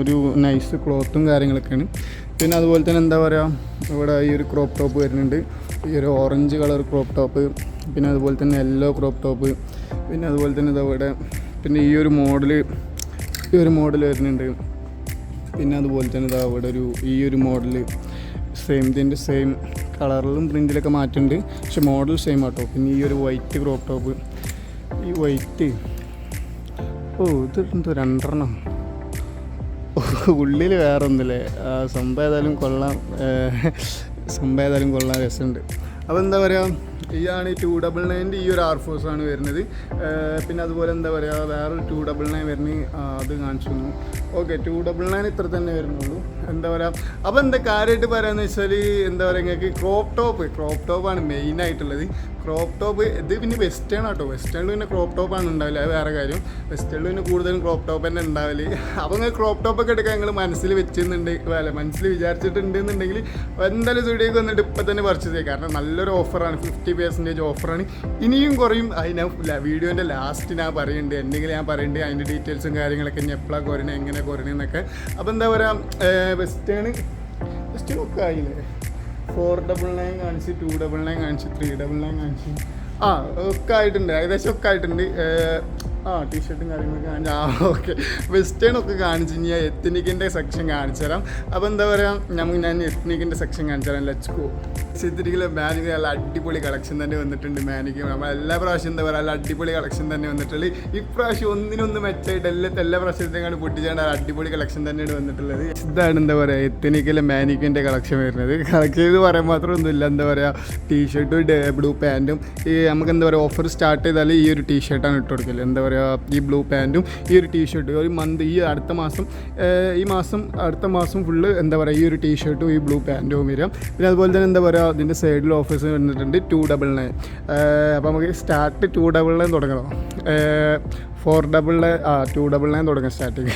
ഒരു നൈസ് ക്ലോത്തും കാര്യങ്ങളൊക്കെയാണ്. പിന്നെ അതുപോലെ തന്നെ എന്താ പറയുക ഇവിടെ ഈ ഒരു ക്രോപ്പ് ടോപ്പ് വരുന്നുണ്ട്. ഈ ഒരു ഓറഞ്ച് കളർ ക്രോപ്പ് ടോപ്പ് പിന്നെ അതുപോലെ തന്നെ യെല്ലോ ക്രോപ്പ് ടോപ്പ് പിന്നെ അതുപോലെ തന്നെ ഇതാ ഇവിടെ പിന്നെ ഈ ഒരു മോഡൽ ഈ ഒരു മോഡൽ വരുന്നുണ്ട്. പിന്നെ അതുപോലെ തന്നെ ഇതാ ഇവിടെ ഒരു ഈ ഒരു മോഡൽ സെയിം ഇതിന്റെ സെയിം കളറിലും പ്രിന്റിലൊക്കെ മാറ്റുന്നുണ്ട് പക്ഷെ മോഡൽ സെയിം ആട്ടോ. പിന്നെ ഈ ഒരു വൈറ്റ് ക്രോപ്പ് ടോപ്പ് ഈ വൈറ്റ് ഓ ഇത് എന്തോ രണ്ടെണ്ണം. ഉള്ളിൽ വേറെ ഒന്നുമില്ലേ ആ, സംഭവം ഏതായാലും കൊള്ളാം. സംഭവം ഏതായാലും കൊള്ളാം. രസമുണ്ട്. അപ്പോൾ എന്താ പറയുക ഇതാണ് ടു ഡബിൾ നയന്റെ ഈ ഒരു ആർഫോഴ്സ് ആണ് വരുന്നത്. പിന്നെ അതുപോലെ എന്താ പറയുക വേറൊരു ടു ഡബിൾ നയൻ വരുന്നത് അത് കാണിച്ചു ഓക്കെ ടു ഡബിൾ നയൻ ഇത്ര തന്നെ വരുന്നുള്ളൂ. എന്താ പറയുക അപ്പോൾ എന്താ കാര്യമായിട്ട് പറയാമെന്ന് വെച്ചാൽ എന്താ പറയുക നിങ്ങൾക്ക് ക്രോപ്പ് ടോപ്പ് ക്രോപ്പ് ടോപ്പാണ് മെയിൻ ആയിട്ടുള്ളത്. ക്രോപ്പ് ടോപ്പ് ഇത് പിന്നെ വെസ്റ്റേൺ ആട്ടോ. വെസ്റ്റേണിൽ പിന്നെ ക്രോപ്പ് ടോപ്പാണ് ഉണ്ടാവില്ല അത് വേറെ കാര്യം. വെസ്റ്റേണിൽ പിന്നെ കൂടുതലും ക്രോപ്പ് ടോപ്പ് തന്നെ ഉണ്ടാവില്ല അപ്പോൾ നിങ്ങൾ ക്രോപ്പ് ടോപ്പൊക്കെ എടുക്കാൻ നിങ്ങൾ മനസ്സിൽ വെച്ചിരുന്നുണ്ട് അല്ല മനസ്സിൽ വിചാരിച്ചിട്ടുണ്ടെന്നുണ്ടെങ്കിൽ എന്തായാലും സ്റ്റുഡിയോക്ക് വന്നിട്ട് ഇപ്പം തന്നെ പർച്ചേസ് ചെയ്യുക കാരണം നല്ലൊരു ഓഫറാണ് ഫിഫ്റ്റി പെർസെന്റേജ് ഓഫറാണ് ഇനിയും കുറയും. അതിന് വീഡിയോന്റെ ലാസ്റ്റ് ഞാൻ പറയുന്നുണ്ട് എന്തെങ്കിലും ഞാൻ പറയുന്നുണ്ട് അതിന്റെ ഡീറ്റെയിൽസും കാര്യങ്ങളൊക്കെ ഇനി എപ്പോഴാണ് കുറയുന്നത് എങ്ങനെ കുറയണമെന്നൊക്കെ അപ്പോൾ എന്താ പറയുക വെസ്റ്റേൺ വെസ്റ്റേൺ ഒക്കെ ആയില്ലേ? ഫോർ ഡബിൾ നയൻ കാണിച്ച് ടു ഡബിൾ നയൻ കാണിച്ച് ത്രീ ഡബിൾ നയൻ കാണിച്ച്. ആ ഒക്കെ ആയിട്ടുണ്ട്. ഏകദേശം ഒക്കെ ആയിട്ടുണ്ട്. ആ ടീഷർട്ടും കാര്യങ്ങളൊക്കെ കാണിച്ചു. ആ ഓക്കെ വെസ്റ്റേൺ ഒക്കെ കാണിച്ച് ഇനി എത്നിക്കിന്റെ സെക്ഷൻ കാണിച്ചു തരാം. അപ്പോൾ എന്താ പറയുക നമുക്ക് ഞാൻ എത്നിക്കിന്റെ സെക്ഷൻ കാണിച്ചു തരാം. ലെറ്റ്സ് ഗോ ചിത്രിക്കിലെ മാനിക്ക് നല്ല അടിപൊളി കളക്ഷൻ തന്നെ വന്നിട്ടുണ്ട് മാനിക്ക്. നമ്മൾ എല്ലാ പ്രാവശ്യം എന്താ പറയുക നല്ല അടിപൊളി കളക്ഷൻ തന്നെ വന്നിട്ടുള്ളത്. ഇപ്രാവശ്യം ഒന്നിനൊന്ന് മെച്ചമായിട്ട് എല്ലാ എല്ലാ പ്രാവശ്യത്തെയും പൊട്ടിച്ചാണ് ആ അടിപൊളി കളക്ഷൻ തന്നെയാണ് വന്നിട്ടുള്ളത്. ഇതാണ് എന്താ പറയുക എത്തനിക്കലെ മാനിക്കിന്റെ കളക്ഷൻ വരുന്നത്. കളക്ഷൻ എന്ന് പറയാൻ മാത്രമൊന്നുമില്ല. എന്താ പറയുക ടീഷർട്ടും ബ്ലൂ പാന്റും ഈ നമുക്ക് എന്താ പറയുക ഓഫർ സ്റ്റാർട്ട് ചെയ്താൽ ഈ ഒരു ടീഷർട്ടാണ് ഇട്ട് കൊടുക്കൽ. എന്താ പറയുക ഈ ബ്ലൂ പാന്റും ഈ ഒരു ടീഷർട്ട് ഒരു മന്ത് ഈ അടുത്ത മാസം ഈ മാസം അടുത്ത മാസം ഫുള്ള് എന്താ പറയുക ഈ ഒരു ടീഷർട്ടും ഈ ബ്ലൂ പാന്റും വരിക പിന്നെ അതുപോലെ തന്നെ എന്താ പറയുക ഇതിന്റെ സൈഡിൽ ഓഫേഴ്സ് വന്നിട്ടുണ്ട് ടു ഡബിൾ നയൻ അപ്പോൾ നമുക്ക് സ്റ്റാർട്ട് ടു ഡബിൾ നയൻ തുടങ്ങണം? ഫോർ ഡബിൾ നയൻ ആ ടു ഡബിൾ നയൻ തുടങ്ങിയ സ്റ്റാർട്ടിങ്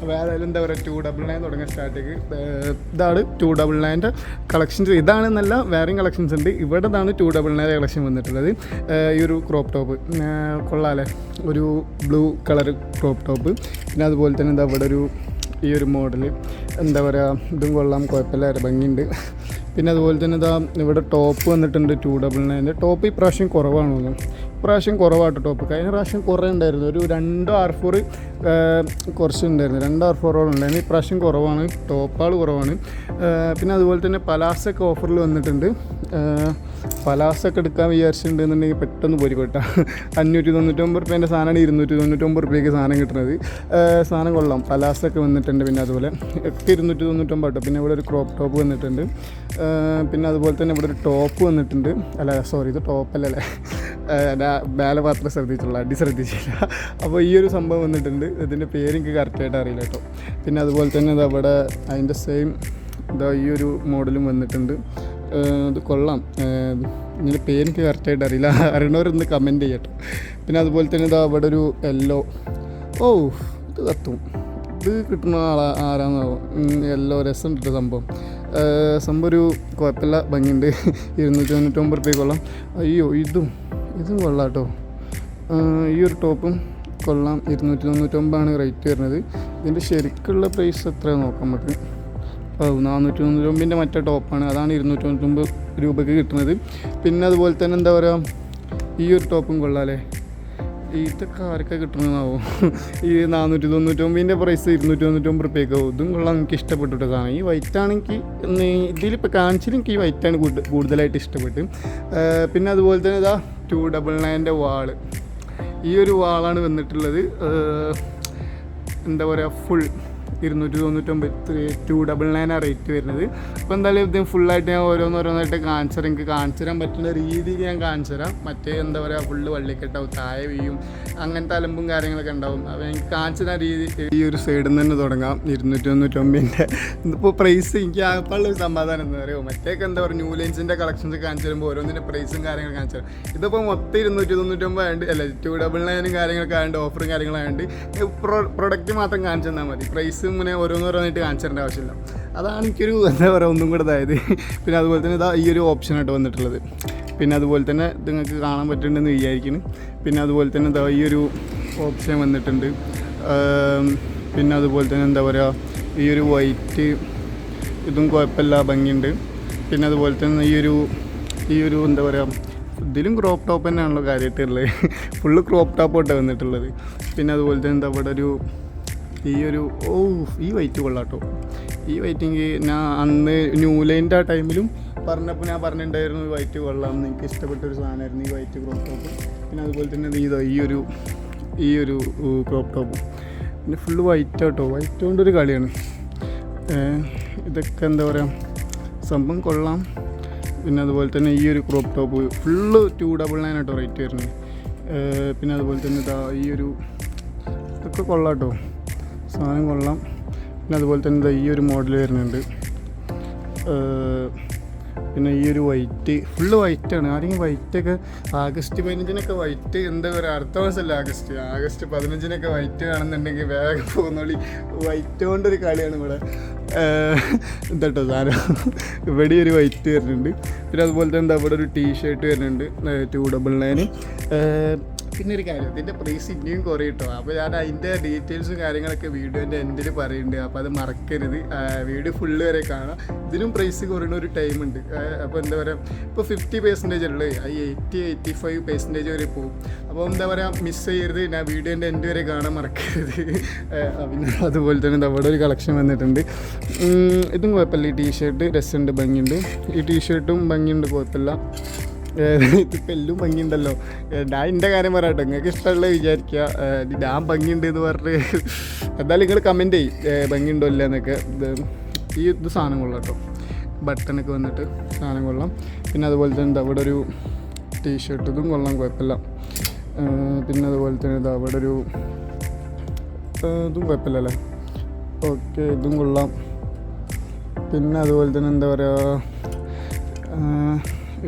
അപ്പോൾ ഏതായാലും എന്താ പറയുക ടു ഡബിൾ നയൻ തുടങ്ങിയ സ്റ്റാർട്ടിങ് ഇതാണ് ടു ഡബിൾ നയന്റെ കളക്ഷൻസ് ഇതാണെന്നല്ല വേറെയും കളക്ഷൻസ് ഉണ്ട്. ഇവിടെ ഇതാണ് ടു ഡബിൾ നയൻ കളക്ഷൻ വന്നിട്ടുള്ളത്. ഈ ഒരു ക്രോപ്പ് ടോപ്പ് കൊള്ളാല്ലേ? ഒരു ബ്ലൂ കളർ ക്രോപ്പ് ടോപ്പ് പിന്നെ അതുപോലെ തന്നെ എന്താ ഇവിടെ ഒരു ഈ ഒരു മോഡൽ എന്താ പറയുക ഇതും കൊള്ളാം കുഴപ്പമില്ല ഭംഗിയുണ്ട്. പിന്നെ അതുപോലെ തന്നെ ഇതാ ഇവിടെ ടോപ്പ് വന്നിട്ടുണ്ട് ടു ഡബിൾ നയന്റെ ടോപ്പ് ഇപ്രാവശ്യം പ്രാവശ്യം തോന്നുന്നു ഇപ്രാവശ്യം കുറവാട്ടോ ടോപ്പ് കഴിഞ്ഞ പ്രാവശ്യം കുറേ ഉണ്ടായിരുന്നു. ഒരു രണ്ടോ ആർ ഫോർ കുറച്ച് ഉണ്ടായിരുന്നു രണ്ട് ആർ ഫോറോളം ഉണ്ടായിരുന്നു. ഇപ്രാവശ്യം കുറവാണ്. ടോപ്പാൾ കുറവാണ്. പിന്നെ അതുപോലെ തന്നെ പലാസൊക്കെ ഓഫറിൽ വന്നിട്ടുണ്ട്. പലാസൊക്കെ എടുക്കാൻ വിചാരിച്ചിട്ടുണ്ടെന്നുണ്ടെങ്കിൽ പെട്ടെന്ന് പോരിക്കോട്ടെ അഞ്ഞൂറ്റി തൊണ്ണൂറ്റൊമ്പത് റുപ്യേന്റെ സാധനമാണ് ഇരുന്നൂറ്റി തൊണ്ണൂറ്റൊമ്പത് റുപ്യക്ക് സാധനം കിട്ടുന്നത്. സാധനം കൊള്ളാം. പലാസൊക്കെ വന്നിട്ടുണ്ട് പിന്നെ അതുപോലെ ഒക്കെ ഇരുന്നൂറ്റി തൊണ്ണൂറ്റൊമ്പത് കേട്ടോ പിന്നെ ഇവിടെ ഒരു ക്രോപ്പ് ടോപ്പ് വന്നിട്ടുണ്ട്. പിന്നെ അതുപോലെ തന്നെ ഇവിടെ ഒരു ടോപ്പ് വന്നിട്ടുണ്ട്. അല്ല സോറി ഇത് ടോപ്പല്ലല്ലേ ബാല മാത്രം ശ്രദ്ധിച്ചുള്ളൂ അടി ശ്രദ്ധിച്ചില്ല അപ്പോൾ ഈ ഒരു സംഭവം വന്നിട്ടുണ്ട്. ഇതിന്റെ പേര് എനിക്ക് കറക്റ്റായിട്ട് അറിയില്ല കേട്ടോ. പിന്നെ അതുപോലെ തന്നെ ഇത് അവിടെ അതിന്റെ സെയിം ഇതാ ഈ ഒരു മോഡലും വന്നിട്ടുണ്ട്. അത് കൊള്ളാം. ഇങ്ങനെ ഇതിന്റെ പേര് എനിക്ക് കറക്റ്റായിട്ട് അറിയില്ല. അറിയണവരൊന്ന് കമന്റ് ചെയ്യട്ടോ പിന്നെ അതുപോലെ തന്നെ ഇതാ അവിടെ ഒരു യെല്ലോ ഓ ഇത് കത്തും. ഇത് കിട്ടുന്ന ആളാ ആരാന്നാവും യെല്ലോ രസം കിട്ടുന്ന സംഭവം. സംഭവം ഒരു കുഴപ്പമില്ല. ഭംഗിയുണ്ട്. ഇരുന്നൂറ്റി തൊണ്ണൂറ്റൊമ്പത് റുപ്യ കൊള്ളാം അയ്യോ ഇതും. ഇതും കൊള്ളാം കേട്ടോ ഈ ഒരു ടോപ്പും കൊള്ളാം. ഇരുന്നൂറ്റി തൊണ്ണൂറ്റൊമ്പതാണ് റേറ്റ് വരുന്നത്. ഇതിന്റെ ശരിക്കുള്ള പ്രൈസ് എത്ര നോക്കാം നമുക്ക്. ഓ നാനൂറ്റി തൊണ്ണൂറ്റൊമ്പതിന്റെ മറ്റേ ടോപ്പാണ്. അതാണ് ഇരുന്നൂറ്റി തൊണ്ണൂറ്റൊമ്പത് രൂപയ്ക്ക് കിട്ടുന്നത്. പിന്നെ അതുപോലെ തന്നെ എന്താ പറയുക ഈ ഒരു ടോപ്പും കൊള്ളാമല്ലേ ഇതൊക്കെ ആരൊക്കെ കിട്ടണമെന്നാവും ഈ നാനൂറ്റി തൊണ്ണൂറ്റൊമ്പതിന്റെ പ്രൈസ് ഇരുന്നൂറ്റി തൊണ്ണൂറ്റൊമ്പത് ആവും. ഇതും കൊള്ളാം എനിക്ക് ഇഷ്ടപ്പെട്ടിട്ട് സാധനം. ഈ വൈറ്റ് ആണെങ്കിൽ ഇതിലിപ്പോൾ കാണിച്ചാൽ എനിക്ക് ഈ വൈറ്റാണ് കൂടുതലായിട്ട് ഇഷ്ടപ്പെട്ട്. പിന്നെ അതുപോലെ തന്നെ ഇതാ ടു ഡബിൾ നയന്റെ വാൾ ഈ ഒരു വാളാണ് വന്നിട്ടുള്ളത്. എന്താ പറയുക ഫുൾ ഇരുന്നൂറ്റി തൊണ്ണൂറ്റൊമ്പത് ടു ഡബിൾ നയനാണ് റേറ്റ് വരുന്നത്. അപ്പോൾ എന്തായാലും ഇത് ഫുള്ളായിട്ട് ഞാൻ ഓരോന്നോരോന്നായിട്ട് കാണിച്ചു തരാം. എനിക്ക് കാണിച്ചു തരാൻ പറ്റുന്ന രീതിയിൽ ഞാൻ കാണിച്ചു തരാം. മറ്റേ എന്താ പറയുക ഫുള്ള് വള്ളിക്കെട്ടാവും താഴെ വീയും അങ്ങനത്തെ അലമ്പും കാര്യങ്ങളൊക്കെ ഉണ്ടാവും. അപ്പോൾ എനിക്ക് കാണിച്ചു തരാൻ രീതി ഈ ഒരു സൈഡിൽ നിന്ന് തന്നെ തുടങ്ങാം. ഇരുന്നൂറ്റി തൊണ്ണൂറ്റൊമ്പതിന്റെ ഇപ്പോൾ പ്രൈസ് എനിക്ക് ആകെപ്പാടുള്ള ഒരു സമാധാനം എന്ന് പറയുമോ മറ്റേക്ക് എന്താ പറയുക ന്യൂ ലൈൻസിന്റെ കളക്ഷൻസ് കാണിച്ചു തരുമ്പോൾ ഓരോന്നിന്റെ പ്രൈസും കാര്യങ്ങളും കാണിച്ചു തരാം. ഇതിപ്പോൾ മൊത്തം ഇരുന്നൂറ്റി തൊണ്ണൂറ്റൊമ്പത് ആയതുകൊണ്ട് അല്ല ടു ഡബിൾ നയനും കാര്യങ്ങളൊക്കെ ആയതുകൊണ്ട് ഓഫറും കാര്യങ്ങളായതുകൊണ്ട് പ്രൊഡക്റ്റ് മാത്രം കാണിച്ചു തന്നാൽ മതി. പ്രൈസ് ഇങ്ങനെ ഓരോന്നോരോന്നായിട്ട് കാണിച്ചു തരേണ്ട ആവശ്യമില്ല. അതാണ് എനിക്കൊരു എന്താ പറയുക ഒന്നും കൂടെ അതായത് പിന്നെ അതുപോലെ തന്നെ ഇതാ ഈ ഒരു ഓപ്ഷനായിട്ട് വന്നിട്ടുള്ളത്. പിന്നെ അതുപോലെ തന്നെ നിങ്ങൾക്ക് കാണാൻ പറ്റുന്നുണ്ടെന്ന് വിചാരിക്കുന്നു. പിന്നെ അതുപോലെ തന്നെ എന്താ ഈ ഒരു ഓപ്ഷൻ വന്നിട്ടുണ്ട്. പിന്നെ അതുപോലെ തന്നെ എന്താ പറയുക ഈ ഒരു വൈറ്റ് ഇതും കുഴപ്പമില്ല ഭംഗിയുണ്ട്. പിന്നെ അതുപോലെ തന്നെ ഈ ഒരു ഈ ഒരു എന്താ പറയുക ഇതിലും ക്രോപ്പ് ടോപ്പ് തന്നെയാണല്ലോ കാര്യമായിട്ടുള്ളത്. ഫുള്ള് ക്രോപ്പ് ടോപ്പോട്ട് വന്നിട്ടുള്ളത്. പിന്നെ അതുപോലെ തന്നെ എന്താ ഇവിടെ ഒരു ഈ ഒരു ഓ ഈ വൈറ്റ് കൊള്ളാട്ടോ. ഈ വൈറ്റിങ് ഞാൻ അന്ന് ന്യൂ ലൈന്റെ ആ ടൈമിലും പറഞ്ഞപ്പോൾ ഞാൻ പറഞ്ഞിട്ടുണ്ടായിരുന്നു വൈറ്റ് കൊള്ളാം എനിക്ക് ഇഷ്ടപ്പെട്ട ഒരു സാധനമായിരുന്നു ഈ വൈറ്റ് ക്രോപ്പ് ടോപ്പ് പിന്നെ അതുപോലെ തന്നെ ഇതോ ഈ ഒരു ഈ ഒരു ക്രോപ്പ് ടോപ്പ് പിന്നെ ഫുള്ള് വൈറ്റ് ആട്ടോ. വൈറ്റ് കൊണ്ടൊരു കളിയാണ്. ഇതൊക്കെ എന്താ പറയുക സംഭവം കൊള്ളാം. പിന്നെ അതുപോലെ തന്നെ ഈ ഒരു crop top full two double nine ആട്ടോ റേറ്റ് വരുന്നത്. പിന്നെ അതുപോലെ തന്നെ ഇതാ ഈ ഒരു ഇതൊക്കെ കൊള്ളാം കേട്ടോ സാധനം കൊള്ളാം. പിന്നെ അതുപോലെ തന്നെ ഈ ഒരു മോഡൽ വരുന്നുണ്ട്. പിന്നെ ഈ ഒരു വൈറ്റ് ഫുള്ള് വൈറ്റാണ് ആരെങ്കിലും വൈറ്റൊക്കെ ആഗസ്റ്റ് പതിനഞ്ചിനൊക്കെ വൈറ്റ് എന്താ പറയുക അടുത്ത മാസമല്ല ആഗസ്റ്റ്. ആഗസ്റ്റ് പതിനഞ്ചിനൊക്കെ വൈറ്റ് കാണുന്നുണ്ടെങ്കിൽ വേഗം പോകുന്നോളി വൈറ്റ് കൊണ്ടൊരു കളിയാണ് ഇവിടെ. എന്താട്ടോ സാധനം. ഇവിടെ ഒരു വൈറ്റ് വരുന്നുണ്ട്. പിന്നെ അതുപോലെ തന്നെ എന്താ ഇവിടെ ഒരു ടീ ഷർട്ട് വരുന്നുണ്ട് ടു ഡബിൾ നയൻ പിന്നെ ഒരു കാര്യം ഇതിന്റെ പ്രൈസ് ഇനിയും കുറയിട്ടോ. അപ്പോൾ ഞാൻ അതിന്റെ ഡീറ്റെയിൽസും കാര്യങ്ങളൊക്കെ വീഡിയോന്റെ എൻഡിൽ പറയുന്നുണ്ട്. അപ്പോൾ അത് മറക്കരുത്. വീഡിയോ ഫുള്ള് വരെ കാണാം. ഇതിനും പ്രൈസ് കുറയുന്ന ഒരു ടൈം ഉണ്ട്. അപ്പോൾ എന്താ പറയുക ഇപ്പോൾ ഫിഫ്റ്റി പെർസെന്റേജ് ഉള്ളത് ആ എയ്റ്റി എയ്റ്റി ഫൈവ് പെർസെന്റേജ് വരെ പോകും. അപ്പോൾ എന്താ പറയുക മിസ് ചെയ്യരുത്. ഞാൻ വീഡിയോന്റെ എൻഡ് വരെ കാണാൻ മറക്കരുത്. പിന്നെ അതുപോലെ തന്നെ നമ്മുടെ ഒരു കളക്ഷൻ വന്നിട്ടുണ്ട്. ഇതും കുഴപ്പമില്ല. ഈ ടീഷർട്ട് രസമുണ്ട് ഭംഗിയുണ്ട്. ഈ ടീഷർട്ടും ഭംഗിയുണ്ട് കുഴപ്പമില്ല. എല്ലാം ഭംഗിയുണ്ടല്ലോ. ഞാൻ എന്റെ കാര്യം പറയാട്ടോ. നിങ്ങൾക്ക് ഇഷ്ടമുള്ള വിചാരിക്കുക. ഞാൻ ഭംഗിയുണ്ട് എന്ന് പറഞ്ഞിട്ട് എന്തായാലും നിങ്ങൾ കമന്റ് ചെയ്യും. ഭംഗിയുണ്ടോ ഇല്ല എന്നൊക്കെ. ഇത് ഈ ഇത് സാധനം കൊള്ളാം കേട്ടോ ബട്ടണൊക്കെ വന്നിട്ട് സാധനം കൊള്ളാം. പിന്നെ അതുപോലെ തന്നെ എന്താ ഇവിടെ ഒരു ടീഷർട്ട് ഇതും കൊള്ളാം കുഴപ്പമില്ല. പിന്നെ അതുപോലെ തന്നെ ഇതാ അവിടെ ഒരു ഇതും കുഴപ്പമില്ല അല്ലേ? ഓക്കെ ഇതും കൊള്ളാം. പിന്നെ അതുപോലെ തന്നെ എന്താ പറയുക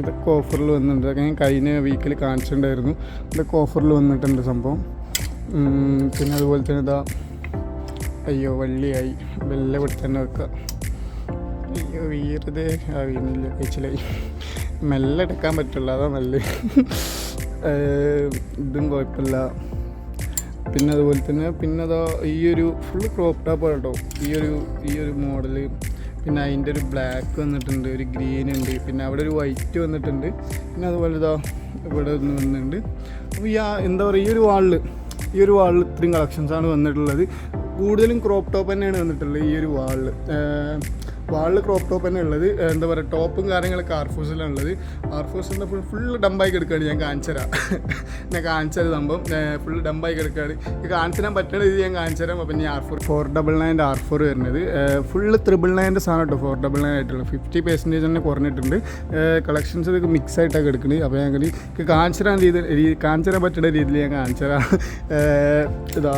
ഇതൊക്കെ ഓഫറിൽ വന്നിട്ടുണ്ട്. ഇതൊക്കെ ഞാൻ കഴിഞ്ഞ വീക്കിൽ കാണിച്ചിട്ടുണ്ടായിരുന്നു. ഇതൊക്കെ ഓഫറിൽ വന്നിട്ടുണ്ട് സംഭവം. പിന്നെ അതുപോലെ തന്നെ ഇതാ അയ്യോ വള്ളിയായി. വെല്ല ഇവിടെ തന്നെ വെക്കുക അയ്യോ വീറത്. ആ വീണില്ല. കഴിച്ചിലായി. മെല്ലെ എടുക്കാൻ പറ്റുള്ളൂ. അതാ നല്ല ഇതും കുഴപ്പമില്ല. പിന്നെ അതുപോലെ തന്നെ പിന്നെ അതാ ഈ ഒരു ഫുൾ ക്രോപ്പ് ടോപ്പ് കേട്ടോ ഈ ഒരു ഈ ഒരു മോഡൽ പിന്നെ അതിന്റെ ഒരു ബ്ലാക്ക് വന്നിട്ടുണ്ട് ഒരു ഗ്രീൻ ഉണ്ട് പിന്നെ അവിടെ ഒരു വൈറ്റ് വന്നിട്ടുണ്ട്. പിന്നെ അതുപോലെ ഇതാ ഇവിടെ ഒന്ന് വന്നിട്ടുണ്ട്. അപ്പോൾ ഈ എന്താ പറയുക ഈ ഒരു വാളിൽ ഈ ഒരു വാളിൽ ഇത്രയും കളക്ഷൻസാണ് വന്നിട്ടുള്ളത്. കൂടുതലും ക്രോപ്പ് ടോപ്പ് തന്നെയാണ് വന്നിട്ടുള്ളത് ഈ ഒരു വാളിൽ വാളിൽ ക്രോപ്പ് ടോപ്പ് തന്നെ ഉള്ളത്. എന്താ പറയുക ടോപ്പും കാര്യങ്ങളൊക്കെ ആർഫോസിലാണ് ഉള്ളത്. ആർഫോസ് നിന്ന് ഫുൾ ഫുൾ ഡമ്പായി കിടക്കുകയാണ് ഞാൻ കാണിച്ചുതരാം ഞാൻ കാണിച്ചത് സംഭവം. ഫുൾ ഡമ്പായി കിടക്കുകയാണ് കാണിച്ചു തരാൻ പറ്റുന്ന രീതി ഞാൻ കാണിച്ചു തരാം അപ്പം ഞാൻ ആർ ഫോർ ഫോർ ഡബിൾ നയന്റെ ആർ ഫോർ വരുന്നത് ഫുള്ള് ത്രിബിൾ നയന്റെ സാധനം കേട്ടോ ഫോർ ഡബിൾ നയൻ ആയിട്ടുള്ള. ഫിഫ്റ്റി പെർസെന്റേജ് തന്നെ കുറഞ്ഞിട്ടുണ്ട്. കളക്ഷൻസ് ഇതൊക്കെ മിക്സ് ആയിട്ടൊക്കെ എടുക്കുന്നത് അപ്പോൾ കാണിച്ചരാൻ ഇത് കാണിച്ചു തരാൻ രീതി കാണിച്ചു തരാൻ പറ്റുന്ന രീതിയിൽ ഞാൻ കാണിച്ചു തരാം ഇതാ.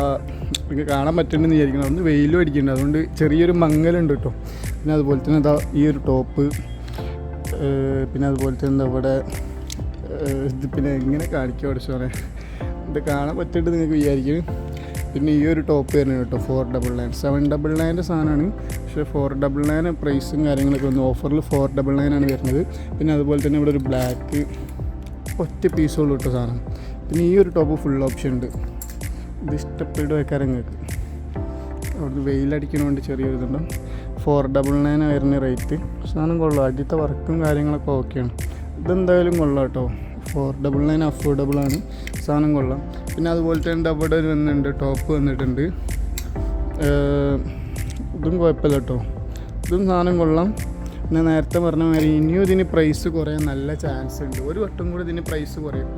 എനിക്ക് കാണാൻ പറ്റുന്നുണ്ടെന്ന് വിചാരിക്കണം അവിടുന്ന് വെയിലും അടിക്കുന്നുണ്ട്. അതുകൊണ്ട് ചെറിയൊരു മങ്ങലുണ്ട് കേട്ടോ. പിന്നെ അതുപോലെ തന്നെ എന്താ ഈ ഒരു ടോപ്പ് പിന്നെ അതുപോലെ തന്നെ എന്താ ഇവിടെ ഇത് പിന്നെ എങ്ങനെ കാണിക്കുക പഠിച്ചോനെ ഇത് കാണാൻ പറ്റുന്നുണ്ട് നിങ്ങൾക്ക് വിചാരിക്കും. പിന്നെ ഈ ഒരു ടോപ്പ് വരുന്നത് കേട്ടോ four double nine seven double നയന്റെ സാധനമാണ്. പക്ഷേ ഫോർ ഡബിൾ നയൻ പ്രൈസും കാര്യങ്ങളൊക്കെ വന്നു. ഓഫറിൽ ഫോർ ഡബിൾ നയനാണ് വരുന്നത്. പിന്നെ അതുപോലെ തന്നെ ഇവിടെ ഒരു ബ്ലാക്ക് ഒറ്റ പീസുള്ളൂ കേട്ടോ സാധനം. പിന്നെ ഈ ഒരു ടോപ്പ് ഫുൾ ഓപ്ഷൻ ഉണ്ട്. ഇത് ഇഷ്ടപ്പെടുക നിങ്ങൾക്ക്. അവിടുന്ന് വെയിലടിക്കണോണ്ട് ചെറിയൊരു ഇതുണ്ട്. ഫോർ ഡബിൾ നയൻ വരുന്ന റേറ്റ് സാധനം കൊള്ളാം. ആദ്യത്തെ വർക്കും കാര്യങ്ങളൊക്കെ ഓക്കെയാണ് ഇതെന്തായാലും കൊള്ളാം കേട്ടോ ഫോർ ഡബിൾ നയൻ അഫോർഡബിൾ ആണ്. സാധനം കൊള്ളാം. പിന്നെ അതുപോലെ തന്നെ ഡബിൾ ഒരു വന്നിട്ടുണ്ട്. ടോപ്പ് വന്നിട്ടുണ്ട്. ഇതും കുഴപ്പമില്ല കേട്ടോ ഇതും സാധനം കൊള്ളാം. പിന്നെ നേരത്തെ പറഞ്ഞ മാതിരി ഇനിയും ഇതിന് പ്രൈസ് കുറയാൻ നല്ല ചാൻസ് ഉണ്ട്. ഒരു വട്ടം കൂടി ഇതിന് പ്രൈസ് കുറയും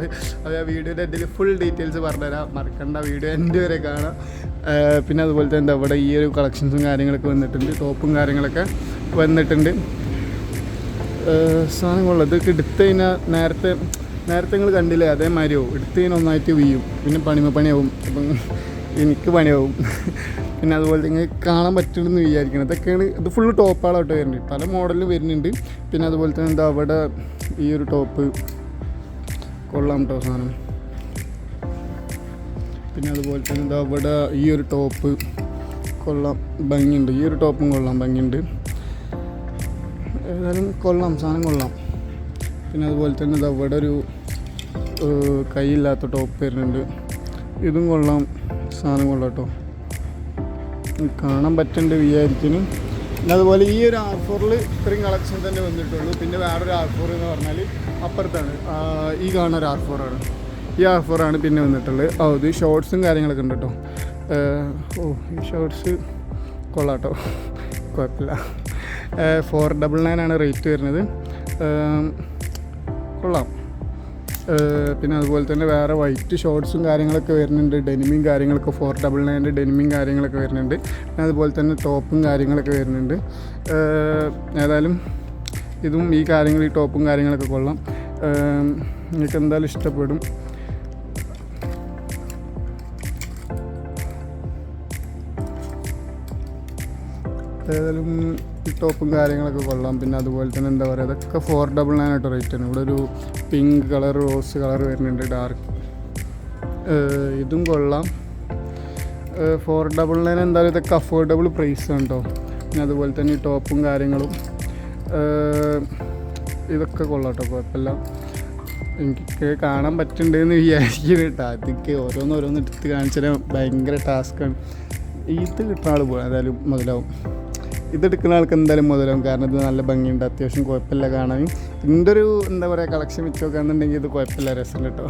അത് ആ വീഡിയോയുടെ ഇതിൽ ഫുൾ ഡീറ്റെയിൽസ് പറഞ്ഞുതരാം. മറക്കണ്ട വീഡിയോ എന്റെ വരെ കാണാം. പിന്നെ അതുപോലെ തന്നെ എന്താ ഇവിടെ ഈ ഒരു കളക്ഷൻസും കാര്യങ്ങളൊക്കെ വന്നിട്ടുണ്ട്. ടോപ്പും കാര്യങ്ങളൊക്കെ വന്നിട്ടുണ്ട്. സാധനങ്ങൾ ഇതൊക്കെ എടുത്ത് കഴിഞ്ഞാൽ നേരത്തെ നേരത്തെ നിങ്ങൾ കണ്ടില്ലേ? അതേമാതിരിയാവും. എടുത്ത് കഴിഞ്ഞാൽ ഒന്നായിട്ട് വീയും. പിന്നെ പണിമ പണിയാവും. അപ്പം എനിക്ക് പണിയാവും. പിന്നെ അതുപോലെ തന്നെ കാണാൻ പറ്റുമെന്ന് വിചാരിക്കണം. ഇതൊക്കെയാണ് ഇത് ഫുള്ള് ടോപ്പാളായിട്ട് വരുന്നുണ്ട് പല മോഡലിൽ വരുന്നുണ്ട്. പിന്നെ അതുപോലെ തന്നെ എന്താ അവിടെ ഈ ഒരു ടോപ്പ് കൊള്ളാം കേട്ടോ സാധനം. പിന്നെ അതുപോലെ തന്നെ എന്താ അവിടെ ഈ ഒരു ടോപ്പ് കൊള്ളാം. ഭംഗിയുണ്ട്. ഈ ഒരു ടോപ്പും കൊള്ളാം. ഭംഗിയുണ്ട്. ഏതായാലും കൊള്ളാം. സാധനം കൊള്ളാം. പിന്നെ അതുപോലെ തന്നെ ഇത് അവിടെ ഒരു കൈയില്ലാത്ത ടോപ്പ് വരുന്നുണ്ട്. ഇതും കൊള്ളാം. സാധനം കൊള്ളാം കേട്ടോ കാണാൻ പറ്റുന്നുണ്ട് വിചാരിക്കുന്നു. പിന്നെ അതുപോലെ ഈ ഒരു ആർ ഫോറിൽ ഇത്രയും കളക്ഷൻ തന്നെ വന്നിട്ടുള്ളൂ. പിന്നെ വേറൊരു ആർ ഫോർ എന്ന് പറഞ്ഞാൽ അപ്പുറത്താണ്. ഈ കാണുന്ന ഒരു ആർ ഫോറാണ് ഈ ആർ ഫോറാണ് പിന്നെ വന്നിട്ടുള്ളത്. ഓ ഇത് ഷോർട്സും കാര്യങ്ങളൊക്കെ ഉണ്ട് കേട്ടോ. ഓ ഈ ഷോർട്സ് കൊള്ളാട്ടോ. കുഴപ്പമില്ല. ഫോർ ഡബിൾ നയൻ ആണ് റേറ്റ് വരുന്നത്. കൊള്ളാം. പിന്നെ അതുപോലെ തന്നെ വേറെ വൈറ്റ് ഷോർട്സും കാര്യങ്ങളൊക്കെ വരുന്നുണ്ട്. ഡെനിമിയും കാര്യങ്ങളൊക്കെ ഫോർ ഡബിൾ നയന്റെ ഡെനിമിയും കാര്യങ്ങളൊക്കെ വരുന്നുണ്ട്. പിന്നെ അതുപോലെ തന്നെ ടോപ്പും കാര്യങ്ങളൊക്കെ വരുന്നുണ്ട്. ഏതായാലും ഇതും ഈ കാര്യങ്ങൾ ഈ ടോപ്പും കാര്യങ്ങളൊക്കെ കൊള്ളാം. നിങ്ങൾക്ക് എന്തായാലും ഇഷ്ടപ്പെടും. ഏതായാലും ടോപ്പും കാര്യങ്ങളൊക്കെ കൊള്ളാം. പിന്നെ അതുപോലെ തന്നെ എന്താ പറയുക അതൊക്കെ ഫോർ ഡബിൾ നയൻ ആയിട്ട് റേറ്റ് ആണ് ഇവിടെ ഒരു പിങ്ക് കളർ റോസ് കളർ വരുന്നുണ്ട് ഡാർക്ക് ഇതും കൊള്ളാം. ഫോർ ഡബിൾ നയൻ എന്തായാലും ഇതൊക്കെ അഫോർഡബിൾ പ്രൈസ് ആണ് കേട്ടോ പിന്നെ അതുപോലെ തന്നെ ഈ ടോപ്പും കാര്യങ്ങളും. ഇതൊക്കെ കൊള്ളാം കേട്ടോ കുഴപ്പമില്ല. എനിക്ക് കാണാൻ പറ്റുന്നുണ്ടെന്ന് വിചാരിക്കുന്നു കേട്ടോ അതൊക്കെ ഓരോന്നോരോന്ന് ഓരോന്ന് എടുത്ത് കാണിച്ചാൽ ഭയങ്കര ടാസ്ക്കാണ് ഇത് കിട്ടുന്ന ആൾ പോകാം എന്തായാലും മുതലാവും. ഇതെടുക്കുന്ന ആൾക്ക് എന്തായാലും മുതലാവും. കാരണം ഇത് നല്ല ഭംഗിയുണ്ട് അത്യാവശ്യം കുഴപ്പമില്ല കാണാൻ. ഇതിന്റെ ഒരു എന്താ പറയുക കളക്ഷൻ വെച്ച് നോക്കുകയാണെന്നുണ്ടെങ്കിൽ ഇത് കുഴപ്പമില്ല രസം കേട്ടോ.